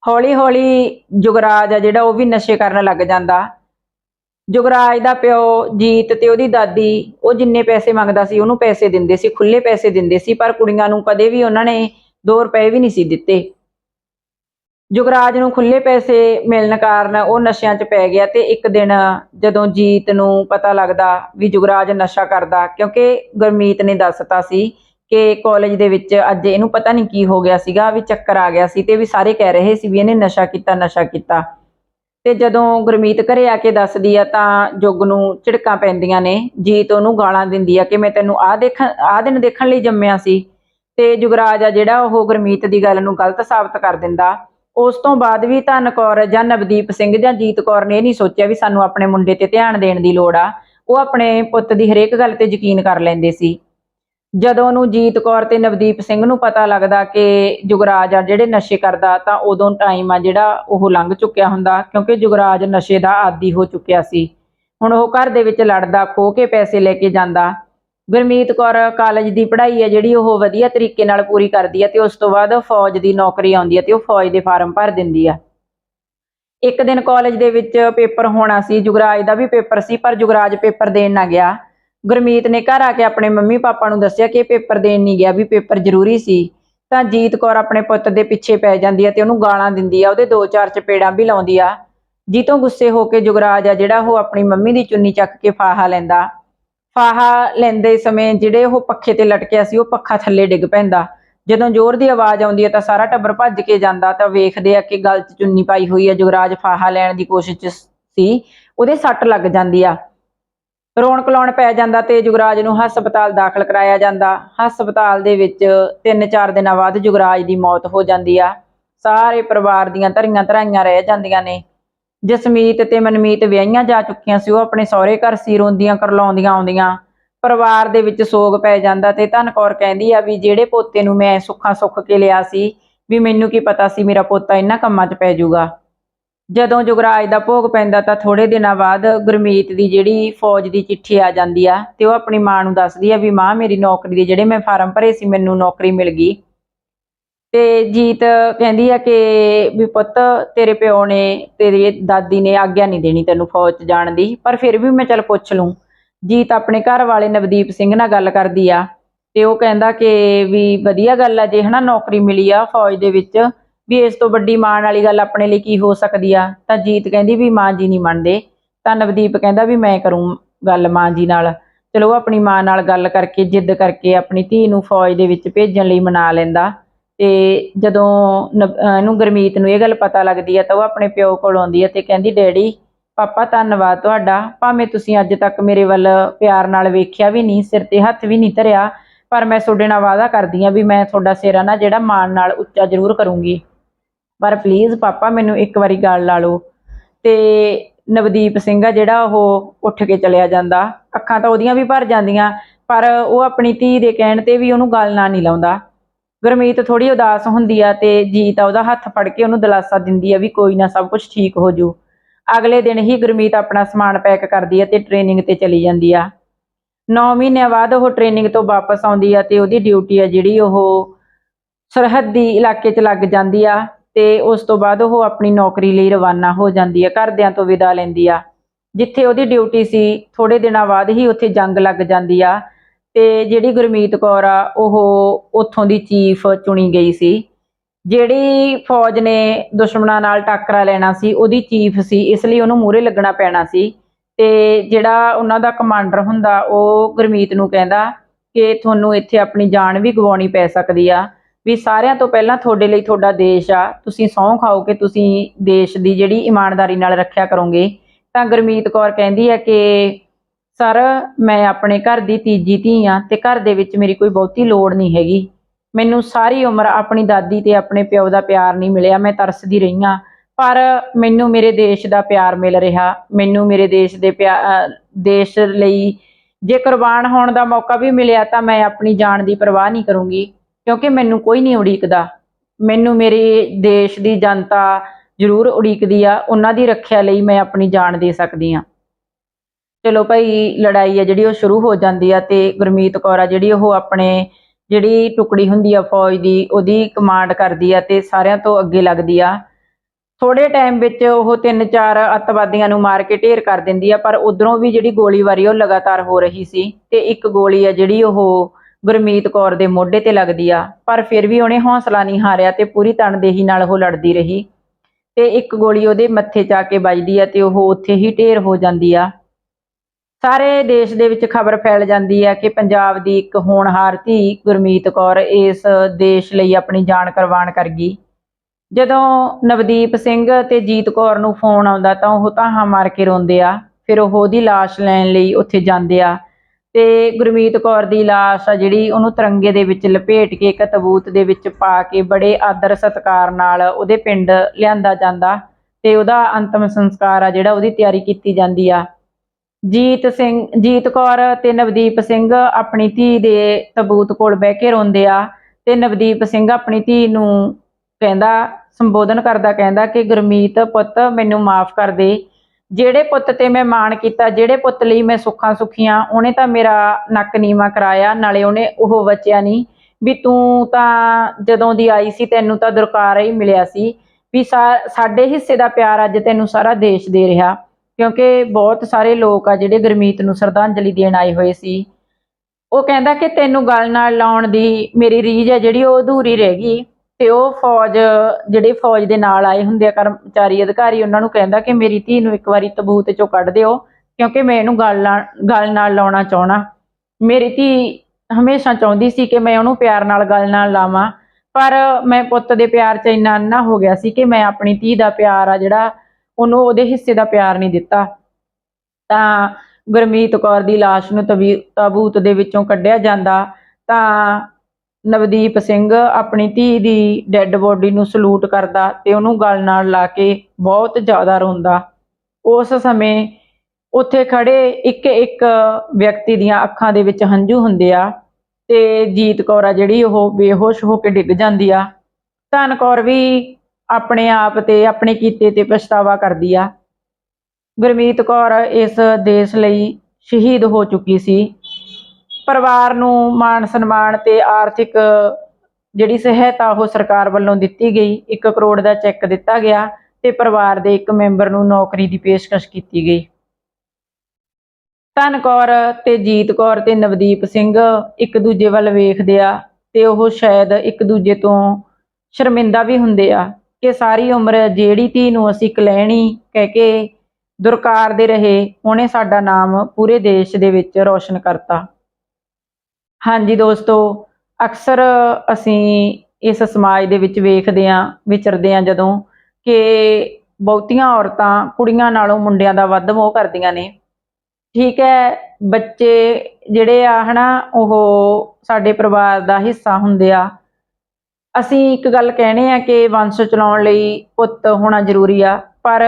ਹੌਲੀ ਹੌਲੀ ਜੁਗਰਾਜ ਆ ਜਿਹੜਾ ਉਹ ਵੀ ਨਸ਼ੇ ਕਰਨ ਲੱਗ ਜਾਂਦਾ। ਜੁਗਰਾਜ ਦਾ ਪਿਓ ਜੀਤ ਤੇ ਉਹਦੀ ਦਾਦੀ, ਉਹ ਜਿੰਨੇ ਪੈਸੇ ਮੰਗਦਾ ਸੀ, ਉਹਨੂੰ ਪੈਸੇ ਦਿੰਦੇ ਸੀ ਖੁੱਲੇ ਪੈਸੇ ਦਿੰਦੇ ਸੀ, ਪਰ ਕੁੜੀਆਂ ਨੂੰ ਕਦੇ ਵੀ ਉਹਨਾਂ ਨੇ 2 ਰੁਪਏ ਵੀ ਨਹੀਂ ਸੀ ਦਿੱਤੇ। ਜੁਗਰਾਜ ਨੂੰ ਖੁੱਲੇ ਪੈਸੇ ਮਿਲਣ ਕਾਰਨ ਉਹ ਨਸ਼ਿਆਂ 'ਚ ਪੈ ਗਿਆ ਤੇ ਇੱਕ ਦਿਨ ਜਦੋਂ ਜੀਤ ਨੂੰ ਪਤਾ ਲੱਗਦਾ ਵੀ ਜੁਗਰਾਜ ਨਸ਼ਾ ਕਰਦਾ, ਕਿਉਂਕਿ ਗੁਰਮੀਤ ਨੇ ਦੱਸਤਾ ਸੀ ਕਿ ਕਾਲਜ ਦੇ ਵਿੱਚ ਅੱਜ ਇਹਨੂੰ ਪਤਾ ਨਹੀਂ ਕੀ ਹੋ ਗਿਆ ਸੀਗਾ, ਵੀ ਚੱਕਰ ਆ ਗਿਆ ਸੀ ਤੇ ਵੀ ਸਾਰੇ ਕਹਿ ਰਹੇ ਸੀ ਵੀ ਇਹਨੇ ਨਸ਼ਾ ਕੀਤਾ ਨਸ਼ਾ ਕੀਤਾ। ਤੇ ਜਦੋਂ ਗੁਰਮੀਤ ਘਰੇ ਆ ਕੇ ਦੱਸਦੀ ਆ ਤਾਂ ਜੁਗ ਨੂੰ ਝਿੜਕਾਂ ਪੈਂਦੀਆਂ ਨੇ, ਜੀਤ ਉਹਨੂੰ ਗਾਲਾਂ ਦਿੰਦੀ ਆ ਕਿ ਮੈਂ ਤੈਨੂੰ ਆਹ ਦੇਖਣ ਆਹ ਦਿਨ ਦੇਖਣ ਲਈ ਜੰਮਿਆ ਸੀ। ਤੇ ਜੁਗਰਾਜ ਆ ਜਿਹੜਾ ਉਹ ਗੁਰਮੀਤ ਦੀ ਗੱਲ ਨੂੰ ਗਲਤ ਸਾਬਤ ਕਰ ਦਿੰਦਾ। ਉਸ ਤੋਂ ਬਾਅਦ ਵੀ ਧਨ ਕੌਰ ਜਾਂ ਨਵਦੀਪ ਸਿੰਘ ਜਾਂ ਜੀਤ ਕੌਰ ਨੇ ਇਹ ਨਹੀਂ ਸੋਚਿਆ ਵੀ ਸਾਨੂੰ ਆਪਣੇ ਮੁੰਡੇ ਤੇ ਧਿਆਨ ਦੇਣ ਦੀ ਲੋੜ ਆ। ਉਹ ਆਪਣੇ ਪੁੱਤ ਦੀ ਹਰੇਕ ਗੱਲ ਤੇ ਯਕੀਨ ਕਰ ਲੈਂਦੇ ਸੀ। ਜਦੋਂ ਨੂੰ ਜੀਤ ਕੌਰ ਤੇ ਨਵਦੀਪ ਸਿੰਘ ਨੂੰ ਪਤਾ ਲੱਗਦਾ ਕਿ ਜੁਗਰਾਜ ਆ ਜਿਹੜੇ ਨਸ਼ੇ ਕਰਦਾ, ਤਾਂ ਉਦੋਂ ਟਾਈਮ ਆ ਜਿਹੜਾ ਉਹ ਲੰਘ ਚੁੱਕਿਆ ਹੁੰਦਾ, ਕਿਉਂਕਿ ਜੁਗਰਾਜ ਨਸ਼ੇ ਦਾ ਆਦੀ ਹੋ ਚੁੱਕਿਆ ਸੀ। ਹੁਣ ਉਹ ਘਰ ਦੇ ਵਿੱਚ ਲੜਦਾ, ਖੋ ਕੇ ਪੈਸੇ ਲੈ ਕੇ ਜਾਂਦਾ। ਗੁਰਮੀਤ ਕੌਰ ਕਾਲਜ ਦੀ ਪੜ੍ਹਾਈ ਹੈ ਜਿਹੜੀ ਉਹ ਵਧੀਆ ਤਰੀਕੇ ਨਾਲ ਪੂਰੀ ਕਰਦੀ ਹੈ ਤੇ ਉਸ ਤੋਂ ਬਾਅਦ ਫੌਜ ਦੀ ਨੌਕਰੀ ਆਉਂਦੀ ਹੈ ਤੇ ਉਹ ਫੌਜ ਦੇ ਫਾਰਮ ਭਰ ਦਿੰਦੀ ਆ। ਇੱਕ ਦਿਨ ਕਾਲਜ ਦੇ ਵਿੱਚ ਪੇਪਰ ਹੋਣਾ ਸੀ, ਜੁਗਰਾਜ ਦਾ ਵੀ ਪੇਪਰ ਸੀ, ਪਰ ਜੁਗਰਾਜ ਪੇਪਰ ਦੇਣ ਨਾ ਗਿਆ। ਗੁਰਮੀਤ ਨੇ ਘਰ ਆ ਕੇ ਆਪਣੇ ਮੰਮੀ ਪਾਪਾ ਨੂੰ ਦੱਸਿਆ ਕਿ ਇਹ ਪੇਪਰ ਦੇਣ ਨਹੀਂ ਗਿਆ, ਵੀ ਪੇਪਰ ਜ਼ਰੂਰੀ ਸੀ। ਤਾਂ ਜੀਤ ਕੌਰ ਆਪਣੇ ਪੁੱਤ ਦੇ ਪਿੱਛੇ ਪੈ ਜਾਂਦੀ ਹੈ ਤੇ ਉਹਨੂੰ ਗਾਲਾਂ ਦਿੰਦੀ ਆ, ਉਹਦੇ ਦੋ ਚਾਰ ਚਪੇੜਾਂ ਵੀ ਲਾਉਂਦੀ ਆ। ਜੀਤੋਂ ਗੁੱਸੇ ਹੋ ਕੇ ਜੁਗਰਾਜ ਆ ਜਿਹੜਾ ਉਹ ਆਪਣੀ ਮੰਮੀ ਦੀ ਚੁੰਨੀ ਚੱਕ ਕੇ ਫਾਹਾ ਲੈਂਦਾ। ਫਾਹਾ ਲੈਂਦੇ ਸਮੇਂ ਜਿਹੜੇ ਉਹ ਪੱਖੇ ਤੇ ਲਟਕਿਆ ਸੀ, ਉਹ ਪੱਖਾ ਥੱਲੇ ਡਿੱਗ ਪੈਂਦਾ। ਜਦੋਂ ਜ਼ੋਰ ਦੀ ਆਵਾਜ਼ ਆਉਂਦੀ ਹੈ ਤਾਂ ਸਾਰਾ ਟੱਬਰ ਭੱਜ ਕੇ ਜਾਂਦਾ, ਤਾਂ ਵੇਖਦੇ ਆ ਕਿ ਗਲ 'ਚ ਚੁੰਨੀ ਪਾਈ ਹੋਈ ਹੈ ਜੁਗਰਾਜ ਫਾਹਾ ਲੈਣ ਦੀ ਕੋਸ਼ਿਸ਼ 'ਚ ਸੀ, ਉਹਦੇ ਸੱਟ ਲੱਗ ਜਾਂਦੀ ਆ। ਰੋਣ ਕਲਾਉਣ ਪੈ ਜਾਂਦਾ ਤੇ ਜੁਗਰਾਜ ਨੂੰ ਹਸਪਤਾਲ ਦਾਖਲ ਕਰਾਇਆ ਜਾਂਦਾ। ਹਸਪਤਾਲ ਦੇ ਵਿੱਚ 3-4 ਦਿਨਾਂ ਬਾਅਦ ਜੁਗਰਾਜ ਦੀ ਮੌਤ ਹੋ ਜਾਂਦੀ ਆ। ਸਾਰੇ ਪਰਿਵਾਰ ਦੀਆਂ ਧਰੀਆਂ ਧਰਾਈਆਂ ਰਹਿ ਜਾਂਦੀਆਂ ਨੇ। ਜਸਮੀਤ ਤੇ ਮਨਮੀਤ ਵਿਆਹੀਆਂ ਜਾ ਚੁੱਕੀਆਂ ਸੀ, ਉਹ ਆਪਣੇ ਸਹੁਰੇ ਘਰ ਸੀ, ਰੋਂਦੀਆਂ ਕਰਲਾਉਂਦੀਆਂ ਆਉਂਦੀਆਂ। ਪਰਿਵਾਰ ਦੇ ਵਿੱਚ ਸੋਗ ਪੈ ਜਾਂਦਾ ਤੇ ਧਨ ਕੌਰ ਕਹਿੰਦੀ ਆ ਵੀ ਜਿਹੜੇ ਪੋਤੇ ਨੂੰ ਮੈਂ ਸੁੱਖਾਂ ਸੁੱਖ ਕੇ ਲਿਆ ਸੀ, ਵੀ ਮੈਨੂੰ ਕੀ ਪਤਾ ਸੀ ਮੇਰਾ ਪੋਤਾ ਇਹਨਾਂ ਕੰਮਾਂ 'ਚ ਪੈ ਜਾਊਗਾ। ਜਦੋਂ ਜੁਗਰਾਜ ਦਾ ਭੋਗ ਪੈਂਦਾ ਤਾਂ ਥੋੜੇ ਦਿਨਾਂ ਬਾਅਦ ਗੁਰਮੀਤ ਦੀ ਜਿਹੜੀ ਫੌਜ ਦੀ ਚਿੱਠੀ ਆ ਜਾਂਦੀ ਆ ਤੇ ਉਹ ਆਪਣੀ ਮਾਂ ਨੂੰ ਦੱਸਦੀ ਆ ਵੀ ਮਾਂ, ਮੇਰੀ ਨੌਕਰੀ ਦੇ ਜਿਹੜੇ ਮੈਂ ਫਾਰਮ ਭਰੇ ਸੀ, ਮੈਨੂੰ ਨੌਕਰੀ ਮਿਲ ਗਈ। ਤੇ ਜੀਤ ਕਹਿੰਦੀ ਆ ਕਿ ਵੀ ਪੁੱਤ, ਤੇਰੇ ਪਿਓ ਨੇ, ਤੇਰੀ ਦਾਦੀ ਨੇ ਆਗਿਆ ਨਹੀਂ ਦੇਣੀ ਤੈਨੂੰ ਫੌਜ 'ਚ ਜਾਣ ਦੀ, ਪਰ ਫਿਰ ਵੀ ਮੈਂ ਚੱਲ ਪੁੱਛ ਲੂੰ। ਜੀਤ ਆਪਣੇ ਘਰ ਵਾਲੇ ਨਵਦੀਪ ਸਿੰਘ ਨਾਲ ਗੱਲ ਕਰਦੀ ਆ ਤੇ ਉਹ ਕਹਿੰਦਾ ਕਿ ਵੀ ਵਧੀਆ ਗੱਲ ਆ, ਜੇ ਹਨਾ ਨੌਕਰੀ ਮਿਲੀ ਆ ਫੌਜ ਦੇ ਵਿੱਚ ਵੀ ਇਸ ਤੋਂ ਵੱਡੀ ਮਾਣ ਵਾਲੀ ਗੱਲ ਆਪਣੇ ਲਈ ਕੀ ਹੋ ਸਕਦੀ ਆ? ਤਾਂ ਜੀਤ ਕਹਿੰਦੀ ਵੀ ਮਾਂ ਜੀ ਨਹੀਂ ਮੰਨਦੇ। ਤਾਂ ਨਵਦੀਪ ਕਹਿੰਦਾ ਵੀ ਮੈਂ ਕਰੂੰ ਗੱਲ ਮਾਂ ਜੀ ਨਾਲ। ਚਲੋ ਉਹ ਆਪਣੀ ਮਾਂ ਨਾਲ ਗੱਲ ਕਰਕੇ, ਜਿੱਦ ਕਰਕੇ ਆਪਣੀ ਧੀ ਨੂੰ ਫੌਜ ਦੇ ਵਿੱਚ ਭੇਜਣ ਲਈ ਮਨਾ ਲੈਂਦਾ। ਤੇ ਜਦੋਂ ਨਵ- ਇਹਨੂੰ ਗੁਰਮੀਤ ਨੂੰ ਇਹ ਗੱਲ ਪਤਾ ਲੱਗਦੀ ਹੈ ਤਾਂ ਉਹ ਆਪਣੇ ਪਿਓ ਕੋਲ ਆਉਂਦੀ ਹੈ ਤੇ ਕਹਿੰਦੀ, ਡੈਡੀ, ਪਾਪਾ ਧੰਨਵਾਦ ਤੁਹਾਡਾ। ਭਾਵੇਂ ਤੁਸੀਂ ਅੱਜ ਤੱਕ ਮੇਰੇ ਵੱਲ ਪਿਆਰ ਨਾਲ ਵੇਖਿਆ ਵੀ ਨਹੀਂ, ਸਿਰ ਤੇ ਹੱਥ ਵੀ ਨਹੀਂ ਧਰਿਆ, ਪਰ ਮੈਂ ਤੁਹਾਡੇ ਨਾਲ ਵਾਅਦਾ ਕਰਦੀ ਹਾਂ ਵੀ ਮੈਂ ਤੁਹਾਡਾ ਸਿਰ ਆ ਨਾ ਜਿਹੜਾ ਮਾਣ ਨਾਲ ਉੱਚਾ ਜ਼ਰੂਰ ਕਰੂੰਗੀ। ਪਰ ਪਲੀਜ਼ ਪਾਪਾ, ਮੈਨੂੰ ਇੱਕ ਵਾਰੀ ਗੱਲ ਲਾ ਲਓ। ਤੇ ਨਵਦੀਪ ਸਿੰਘ ਆ ਜਿਹੜਾ ਉਹ ਉੱਠ ਕੇ ਚਲਿਆ ਜਾਂਦਾ। ਅੱਖਾਂ ਤਾਂ ਉਹਦੀਆਂ ਵੀ ਭਰ ਜਾਂਦੀਆਂ, ਪਰ ਉਹ ਆਪਣੀ ਧੀ ਦੇ ਕਹਿਣ ਤੇ ਵੀ ਉਹਨੂੰ ਗੱਲ ਨਾ ਨਹੀਂ ਲਾਉਂਦਾ। ਗੁਰਮੀਤ ਥੋੜੀ ਉਦਾਸ ਹੁੰਦੀ ਆ ਤੇ ਜੀਤ ਆ ਉਹਦਾ ਹੱਥ ਫੜ ਕੇ ਉਹਨੂੰ ਦਿਲਾਸਾ ਦਿੰਦੀ ਆ ਵੀ ਕੋਈ ਨਾ ਸਭ ਕੁਝ ਠੀਕ ਹੋ ਜੂ। ਅਗਲੇ ਦਿਨ ਹੀ ਗੁਰਮੀਤ ਆਪਣਾ ਸਮਾਨ ਪੈਕ ਕਰਦੀ ਆ ਤੇ ਟ੍ਰੇਨਿੰਗ ਤੇ ਚਲੀ ਜਾਂਦੀ ਆ। 9 ਮਹੀਨਿਆਂ ਬਾਅਦ ਉਹ ਟ੍ਰੇਨਿੰਗ ਤੋਂ ਵਾਪਸ ਆਉਂਦੀ ਆ ਤੇ ਉਹਦੀ ਡਿਊਟੀ ਆ ਜਿਹੜੀ ਉਹ ਸਰਹੱਦੀ ਇਲਾਕੇ 'ਚ ਲੱਗ ਜਾਂਦੀ ਆ। ਤੇ ਉਸ ਤੋਂ ਬਾਅਦ ਉਹ ਆਪਣੀ ਨੌਕਰੀ ਲਈ ਰਵਾਨਾ ਹੋ ਜਾਂਦੀ ਆ, ਘਰਦਿਆਂ ਤੋਂ ਵਿਦਾ ਲੈਂਦੀ ਆ। ਜਿੱਥੇ ਉਹਦੀ ਡਿਊਟੀ ਸੀ ਥੋੜੇ ਦਿਨਾਂ ਬਾਅਦ ਹੀ ਉੱਥੇ ਜੰਗ ਲੱਗ ਜਾਂਦੀ ਆ ਤੇ ਜਿਹੜੀ ਗੁਰਮੀਤ ਕੌਰ ਆ, ਉਹ ਉੱਥੋਂ ਦੀ ਚੀਫ ਚੁਣੀ ਗਈ ਸੀ। ਜਿਹੜੀ ਫੌਜ ਨੇ ਦੁਸ਼ਮਣਾਂ ਨਾਲ ਟੱਕਰਾ ਲੈਣਾ ਸੀ, ਉਹਦੀ ਚੀਫ ਸੀ, ਇਸ ਲਈ ਉਹਨੂੰ ਮੂਹਰੇ ਲੱਗਣਾ ਪੈਣਾ ਸੀ। ਤੇ ਜਿਹੜਾ ਉਹਨਾਂ ਦਾ ਕਮਾਂਡਰ ਹੁੰਦਾ, ਉਹ ਗੁਰਮੀਤ ਨੂੰ ਕਹਿੰਦਾ ਕਿ ਤੁਹਾਨੂੰ ਇੱਥੇ ਆਪਣੀ ਜਾਨ ਵੀ ਗਵਾਉਣੀ ਪੈ ਸਕਦੀ ਆ। ਵੀ ਸਾਰਿਆਂ ਤੋਂ ਪਹਿਲਾਂ ਤੁਹਾਡੇ ਲਈ ਤੁਹਾਡਾ ਦੇਸ਼ ਆ, ਤੁਸੀਂ ਸਹੁੰ ਖਾਓ ਕਿ ਤੁਸੀਂ ਦੇਸ਼ ਦੀ ਜਿਹੜੀ ਇਮਾਨਦਾਰੀ ਨਾਲ ਰੱਖਿਆ ਕਰੋਗੇ। ਤਾਂ ਗੁਰਮੀਤ ਕੌਰ ਕਹਿੰਦੀ ਹੈ ਕਿ, ਸਰ, ਮੈਂ ਆਪਣੇ ਘਰ ਦੀ ਤੀਜੀ ਧੀ ਆ ਤੇ ਘਰ ਦੇ ਵਿੱਚ ਮੇਰੀ ਕੋਈ ਬਹੁਤੀ ਲੋੜ ਨਹੀਂ ਹੈਗੀ। ਮੈਨੂੰ ਸਾਰੀ ਉਮਰ ਆਪਣੀ ਦਾਦੀ ਤੇ ਆਪਣੇ ਪਿਓ ਦਾ ਪਿਆਰ ਨਹੀਂ ਮਿਲਿਆ, ਮੈਂ ਤਰਸਦੀ ਰਹੀ ਹਾਂ ਪਰ ਮੈਨੂੰ ਮੇਰੇ ਦੇਸ਼ ਦਾ ਪਿਆਰ ਮਿਲ ਰਿਹਾ। ਮੈਨੂੰ ਮੇਰੇ ਦੇਸ਼ ਦੇ ਪਿਆ- ਦੇਸ਼ ਲਈ ਜੇ ਕੁਰਬਾਨ ਹੋਣ ਦਾ ਮੌਕਾ ਵੀ ਮਿਲਿਆ ਤਾਂ ਮੈਂ ਆਪਣੀ ਜਾਨ ਦੀ ਪਰਵਾਹ ਨਹੀਂ ਕਰੂੰਗੀ। ਕਿਉਂਕਿ ਮੈਨੂੰ ਕੋਈ ਨਹੀਂ ਉਡੀਕਦਾ। ਮੈਨੂੰ ਮੇਰੇ ਦੇਸ਼ ਦੀ ਜਨਤਾ ਜ਼ਰੂਰ ਉਡੀਕਦੀ ਆ। ਉਹਨਾਂ ਦੀ ਰੱਖਿਆ ਲਈ ਮੈਂ ਆਪਣੀ ਜਾਨ ਦੇ ਸਕਦੀ ਆ। ਚਲੋ ਭਾਈ, ਲੜਾਈ ਆ ਜਿਹੜੀ ਉਹ ਸ਼ੁਰੂ ਹੋ ਜਾਂਦੀ ਆ ਤੇ ਗੁਰਮੀਤ ਕੌਰ ਆ ਜਿਹੜੀ ਉਹ ਆਪਣੇ ਜਿਹੜੀ ਟੁਕੜੀ ਹੁੰਦੀ ਆ ਫੌਜ ਦੀ, ਉਹਦੀ ਕਮਾਂਡ ਕਰਦੀ ਆ ਤੇ ਸਾਰਿਆਂ ਤੋਂ ਅੱਗੇ ਲੱਗਦੀ ਆ। ਥੋੜੇ ਟਾਈਮ ਵਿੱਚ ਉਹ ਤਿੰਨ ਚਾਰ ਅੱਤਵਾਦੀਆਂ ਨੂੰ ਮਾਰ ਕੇ ਢੇਰ ਕਰ ਦਿੰਦੀ ਆ, ਪਰ ਉਧਰੋਂ ਵੀ ਜਿਹੜੀ ਗੋਲੀਬਾਰੀ ਉਹ ਲਗਾਤਾਰ ਹੋ ਰਹੀ ਸੀ ਤੇ ਇੱਕ ਗੋਲੀ ਆ ਜਿਹੜੀ ਉਹ ਗੁਰਮੀਤ ਕੌਰ ਦੇ ਮੋਢੇ ਤੇ ਲੱਗਦੀ ਆ, ਪਰ ਫਿਰ ਵੀ ਉਹਨੇ ਹੌਸਲਾ ਨਹੀਂ ਹਾਰਿਆ ਤੇ ਪੂਰੀ ਤਨਦੇਹੀ ਨਾਲ ਉਹ ਲੜਦੀ ਰਹੀ। ਤੇ ਇੱਕ ਗੋਲੀ ਉਹਦੇ ਮੱਥੇ 'ਚ ਆ ਕੇ ਵੱਜਦੀ ਆ ਤੇ ਉਹ ਉੱਥੇ ਹੀ ਢੇਰ ਹੋ ਜਾਂਦੀ ਆ। ਸਾਰੇ ਦੇਸ਼ ਦੇ ਵਿੱਚ ਖਬਰ ਫੈਲ ਜਾਂਦੀ ਹੈ ਕਿ ਪੰਜਾਬ ਦੀ ਇੱਕ ਹੋਣਹਾਰ ਧੀ ਗੁਰਮੀਤ ਕੌਰ ਇਸ ਦੇਸ਼ ਲਈ ਆਪਣੀ ਜਾਨ ਕੁਰਬਾਨ ਕਰ ਗਈ। ਜਦੋਂ ਨਵਦੀਪ ਸਿੰਘ ਤੇ ਜੀਤ ਕੌਰ ਨੂੰ ਫੋਨ ਆਉਂਦਾ ਤਾਂ ਉਹ ਧਾਹਾਂ ਮਾਰ ਕੇ ਰੋਂਦੇ ਆ, ਫਿਰ ਉਹ ਉਹਦੀ ਲਾਸ਼ ਲੈਣ ਲਈ ਉੱਥੇ ਜਾਂਦੇ ਆ। ਤੇ ਗੁਰਮੀਤ ਕੌਰ ਦੀ ਲਾਸ਼ ਆ ਜਿਹੜੀ, ਉਹਨੂੰ ਤਿਰੰਗੇ ਦੇ ਵਿੱਚ ਲਪੇਟ ਕੇ ਇੱਕ ਤਬੂਤ ਦੇ ਵਿੱਚ ਪਾ ਕੇ ਬੜੇ ਆਦਰ ਸਤਿਕਾਰ ਨਾਲ ਉਹਦੇ ਪਿੰਡ ਲਿਆਂਦਾ ਜਾਂਦਾ ਤੇ ਉਹਦਾ ਅੰਤਮ ਸੰਸਕਾਰ ਆ ਜਿਹੜਾ ਉਹਦੀ ਤਿਆਰੀ ਕੀਤੀ ਜਾਂਦੀ ਆ। ਜੀਤ ਸਿੰਘ, ਜੀਤ ਕੌਰ ਤੇ ਨਵਦੀਪ ਸਿੰਘ ਆਪਣੀ ਧੀ ਦੇ ਤਬੂਤ ਕੋਲ ਬਹਿ ਕੇ ਰੋਂਦੇ ਆ ਤੇ ਨਵਦੀਪ ਸਿੰਘ ਆਪਣੀ ਧੀ ਨੂੰ ਕਹਿੰਦਾ, ਸੰਬੋਧਨ ਕਰਦਾ, ਕਹਿੰਦਾ ਕਿ ਗੁਰਮੀਤ ਪੁੱਤ, ਮੈਨੂੰ ਮਾਫ ਕਰ ਦੇ। ਜਿਹੜੇ ਪੁੱਤ ਤੇ ਮੈਂ ਮਾਣ ਕੀਤਾ, ਜਿਹੜੇ ਪੁੱਤ ਲਈ ਮੈਂ ਸੁੱਖਾਂ ਸੁਖੀਆਂ, ਉਹਨੇ ਤਾਂ ਮੇਰਾ ਨੱਕ ਨੀਵਾ ਕਰਾਇਆ, ਨਾਲੇ ਉਹਨੇ ਉਹ ਬਚਿਆ ਨਹੀਂ ਵੀ ਤੂੰ ਤਾਂ ਜਦੋਂ ਦੀ ਆਈ ਸੀ, ਤੈਨੂੰ ਤਾਂ ਦੁਰਕਾਰ ਹੀ ਮਿਲਿਆ ਸੀ। ਵੀ ਸਾਡੇ ਹਿੱਸੇ ਦਾ ਪਿਆਰ ਅੱਜ ਤੈਨੂੰ ਸਾਰਾ ਦੇਸ਼ ਦੇ ਰਿਹਾ। ਕਿਉਂਕਿ ਬਹੁਤ ਸਾਰੇ ਲੋਕ ਆ ਜਿਹੜੇ ਗੁਰਮੀਤ ਨੂੰ ਸ਼ਰਧਾਂਜਲੀ ਦੇਣ ਆਏ ਹੋਏ ਸੀ। ਉਹ ਕਹਿੰਦਾ ਕਿ ਤੈਨੂੰ ਗੱਲ ਨਾਲ ਲਾਉਣ ਦੀ ਮੇਰੀ ਰੀਝ ਹੈ ਜਿਹੜੀ ਉਹ ਅਧੂਰੀ ਰਹਿ ਗਈ। ਤੇ ਉਹ ਫੌਜ, ਜਿਹੜੇ ਫੌਜ ਦੇ ਨਾਲ ਆਏ ਹੁੰਦੇ ਆ ਕਰਮਚਾਰੀ ਅਧਿਕਾਰੀ, ਉਹਨਾਂ ਨੂੰ ਕਹਿੰਦਾ ਕਿ ਮੇਰੀ ਧੀ ਨੂੰ ਇੱਕ ਵਾਰੀ ਤਬੂਤ ਚੋਂ ਕੱਢ ਦਿਓ, ਕਿਉਂਕਿ ਮੈਂ ਇਹਨੂੰ ਗੱਲ ਨਾਲ ਗੱਲ ਨਾਲ ਲਾਉਣਾ ਚਾਹਣਾ ਮੇਰੀ ਧੀ ਹਮੇਸ਼ਾ ਚਾਹੁੰਦੀ ਸੀ ਕਿ ਮੈਂ ਉਹਨੂੰ ਪਿਆਰ ਨਾਲ, ਗੱਲ ਨਾਲ ਲਾਵਾਂ, ਪਰ ਮੈਂ ਪੁੱਤ ਦੇ ਪਿਆਰ 'ਚ ਇੰਨਾ ਅੰਨਾ ਹੋ ਗਿਆ ਸੀ ਕਿ ਮੈਂ ਆਪਣੀ ਧੀ ਦਾ ਪਿਆਰ ਆ ਜਿਹੜਾ, ਉਹਨੂੰ ਉਹਦੇ ਹਿੱਸੇ ਦਾ ਪਿਆਰ ਨਹੀਂ ਦਿੱਤਾ। ਤਾਂ ਗੁਰਮੀਤ ਕੌਰ ਦੀ ਲਾਸ਼ ਨੂੰ ਤਵੀ- ਤਾਬੂਤ ਦੇ ਵਿੱਚੋਂ ਕੱਢਿਆ ਜਾਂਦਾ, ਤਾਂ ਨਵਦੀਪ ਸਿੰਘ ਆਪਣੀ ਧੀ ਦੀ ਡੈੱਡ ਬੋਡੀ ਨੂੰ ਸਲੂਟ ਕਰਦਾ ਤੇ ਉਹਨੂੰ ਗਲ ਨਾਲ ਲਾ ਕੇ ਬਹੁਤ ਜ਼ਿਆਦਾ ਰੋਂਦਾ। ਉਸ ਸਮੇਂ ਉੱਥੇ ਖੜੇ ਇੱਕ ਇੱਕ ਵਿਅਕਤੀ ਦੀਆਂ ਅੱਖਾਂ ਦੇ ਵਿੱਚ ਹੰਝੂ ਹੁੰਦੇ ਆ ਤੇ ਜੀਤ ਕੌਰ ਆ ਜਿਹੜੀ ਉਹ ਬੇਹੋਸ਼ ਹੋ ਕੇ ਡਿੱਗ ਜਾਂਦੀ ਆ। ਧਨ ਕੌਰ ਵੀ ਆਪਣੇ ਆਪ ਤੇ ਆਪਣੇ ਕੀਤੇ ਤੇ ਪਛਤਾਵਾ ਕਰਦੀ ਆ। ਗੁਰਮੀਤ ਕੌਰ ਇਸ ਦੇਸ਼ ਲਈ ਸ਼ਹੀਦ ਹੋ ਚੁੱਕੀ ਸੀ। ਪਰਿਵਾਰ ਨੂੰ ਮਾਣ ਸਨਮਾਨ ਤੇ ਆਰਥਿਕ ਜਿਹੜੀ ਸਹਾਇਤਾ ਉਹ ਸਰਕਾਰ ਵੱਲੋਂ ਦਿੱਤੀ ਗਈ। 1 ਕਰੋੜ ਦਾ ਚੈੱਕ ਦਿੱਤਾ ਗਿਆ ਤੇ ਪਰਿਵਾਰ ਦੇ ਇੱਕ ਮੈਂਬਰ ਨੂੰ ਨੌਕਰੀ ਦੀ ਪੇਸ਼ਕਸ਼ ਕੀਤੀ ਗਈ। ਧਨ ਕੌਰ ਤੇ ਜੀਤ ਕੌਰ ਤੇ ਨਵਦੀਪ ਸਿੰਘ ਇੱਕ ਦੂਜੇ ਵੱਲ ਵੇਖਦੇ ਆ ਤੇ ਉਹ ਸ਼ਾਇਦ ਇੱਕ ਦੂਜੇ ਤੋਂ ਸ਼ਰਮਿੰਦਾ ਵੀ ਹੁੰਦੇ ਆ ਕਿ ਸਾਰੀ ਉਮਰ ਜਿਹੜੀ ਧੀ ਨੂੰ ਅਸੀਂ ਕਲੈਣੀ ਕਹਿ ਕੇ ਦੁਰਕਾਰਦੇ ਰਹੇ, ਉਹਨੇ ਸਾਡਾ ਨਾਮ ਪੂਰੇ ਦੇਸ਼ ਦੇ ਵਿੱਚ ਰੌਸ਼ਨ ਕਰਤਾ। ਹਾਂਜੀ ਦੋਸਤੋ, ਅਕਸਰ ਅਸੀਂ ਇਸ ਸਮਾਜ ਦੇ ਵਿੱਚ ਵੇਖਦੇ ਆਂ ਵਿਚਰਦੇ ਆਂ ਜਦੋਂ ਕਿ ਬਹੁਤੀਆਂ ਔਰਤਾਂ ਕੁੜੀਆਂ ਨਾਲੋਂ ਮੁੰਡਿਆਂ ਦਾ ਵੱਧ ਮੋਹ ਕਰਦੀਆਂ ਨੇ। ਠੀਕ ਹੈ, ਬੱਚੇ ਜਿਹੜੇ ਆ ਹਨਾ, ਉਹ ਸਾਡੇ ਪਰਿਵਾਰ ਦਾ ਹਿੱਸਾ ਹੁੰਦੇ ਆ। ਅਸੀਂ ਇੱਕ ਗੱਲ ਕਹਿਣੇ ਆ ਕਿ ਵੰਸ਼ ਚਲਾਉਣ ਲਈ ਪੁੱਤ ਹੋਣਾ ਜ਼ਰੂਰੀ ਆ, ਪਰ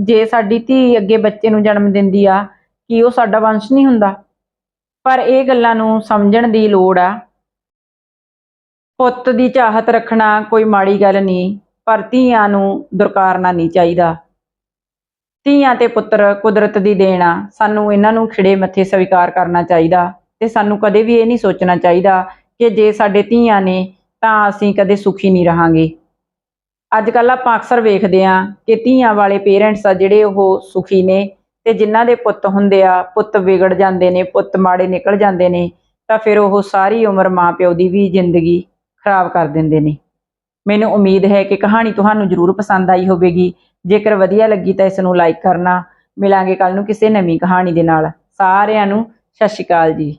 ਜੇ ਸਾਡੀ ਧੀ ਅੱਗੇ ਬੱਚੇ ਨੂੰ ਜਨਮ ਦਿੰਦੀ ਆ, ਕੀ ਉਹ ਸਾਡਾ ਵੰਸ਼ ਨਹੀਂ ਹੁੰਦਾ? ਪਰ ਇਹ ਗੱਲਾਂ ਨੂੰ ਸਮਝਣ ਦੀ ਲੋੜ ਆ। ਪੁੱਤ ਦੀ ਚਾਹਤ ਰੱਖਣਾ ਕੋਈ ਮਾੜੀ ਗੱਲ ਨਹੀਂ, ਪਰ ਧੀਆਂ ਨੂੰ ਦੁਰਕਾਰਨਾ ਨਹੀਂ ਚਾਹੀਦਾ। ਧੀਆਂ ਤੇ ਪੁੱਤਰ ਕੁਦਰਤ ਦੀ ਦੇਣ ਆ। ਸਾਨੂੰ ਇਹਨਾਂ ਨੂੰ ਖਿੜੇ ਮੱਥੇ ਸਵੀਕਾਰ ਕਰਨਾ ਚਾਹੀਦਾ ਤੇ ਸਾਨੂੰ ਕਦੇ ਵੀ ਇਹ ਨਹੀਂ ਸੋਚਣਾ ਚਾਹੀਦਾ ਕਿ ਜੇ ਸਾਡੇ ਧੀਆਂ ਨੇ ਤਾਂ ਅਸੀਂ ਕਦੇ ਸੁਖੀ ਨਹੀਂ ਰਹਾਂਗੇ। ਅੱਜ ਕੱਲ ਆਪਾਂ ਅਕਸਰ ਵੇਖਦੇ ਆ ਕਿ ਧੀਆਂ ਵਾਲੇ ਪੇਰੈਂਟਸ ਆ ਜਿਹੜੇ ਉਹ ਸੁਖੀ ਨੇ। ਤੇ ਜਿਨ੍ਹਾਂ ਦੇ ਪੁੱਤ ਹੁੰਦੇ ਆ, ਪੁੱਤ ਵਿਗੜ ਜਾਂਦੇ ਨੇ, ਪੁੱਤ ਮਾੜੇ ਨਿਕਲ ਜਾਂਦੇ ਨੇ, ਤਾਂ ਫਿਰ ਉਹ ਸਾਰੀ ਉਮਰ ਮਾਪਿਓ ਦੀ ਵੀ ਜ਼ਿੰਦਗੀ ਖਰਾਬ ਕਰ ਦਿੰਦੇ ਨੇ। ਮੈਨੂੰ ਉਮੀਦ ਹੈ ਕਿ ਕਹਾਣੀ ਤੁਹਾਨੂੰ ਜ਼ਰੂਰ ਪਸੰਦ ਆਈ ਹੋਵੇਗੀ। ਜੇਕਰ ਵਧੀਆ ਲੱਗੀ ਤਾਂ ਇਸ ਨੂੰ ਲਾਈਕ ਕਰਨਾ। ਮਿਲਾਂਗੇ ਕੱਲ ਨੂੰ ਕਿਸੇ ਨਵੀਂ ਕਹਾਣੀ ਦੇ ਨਾਲ। ਸਾਰਿਆਂ ਨੂੰ ਸਤਿ ਸ਼੍ਰੀ ਅਕਾਲ ਜੀ।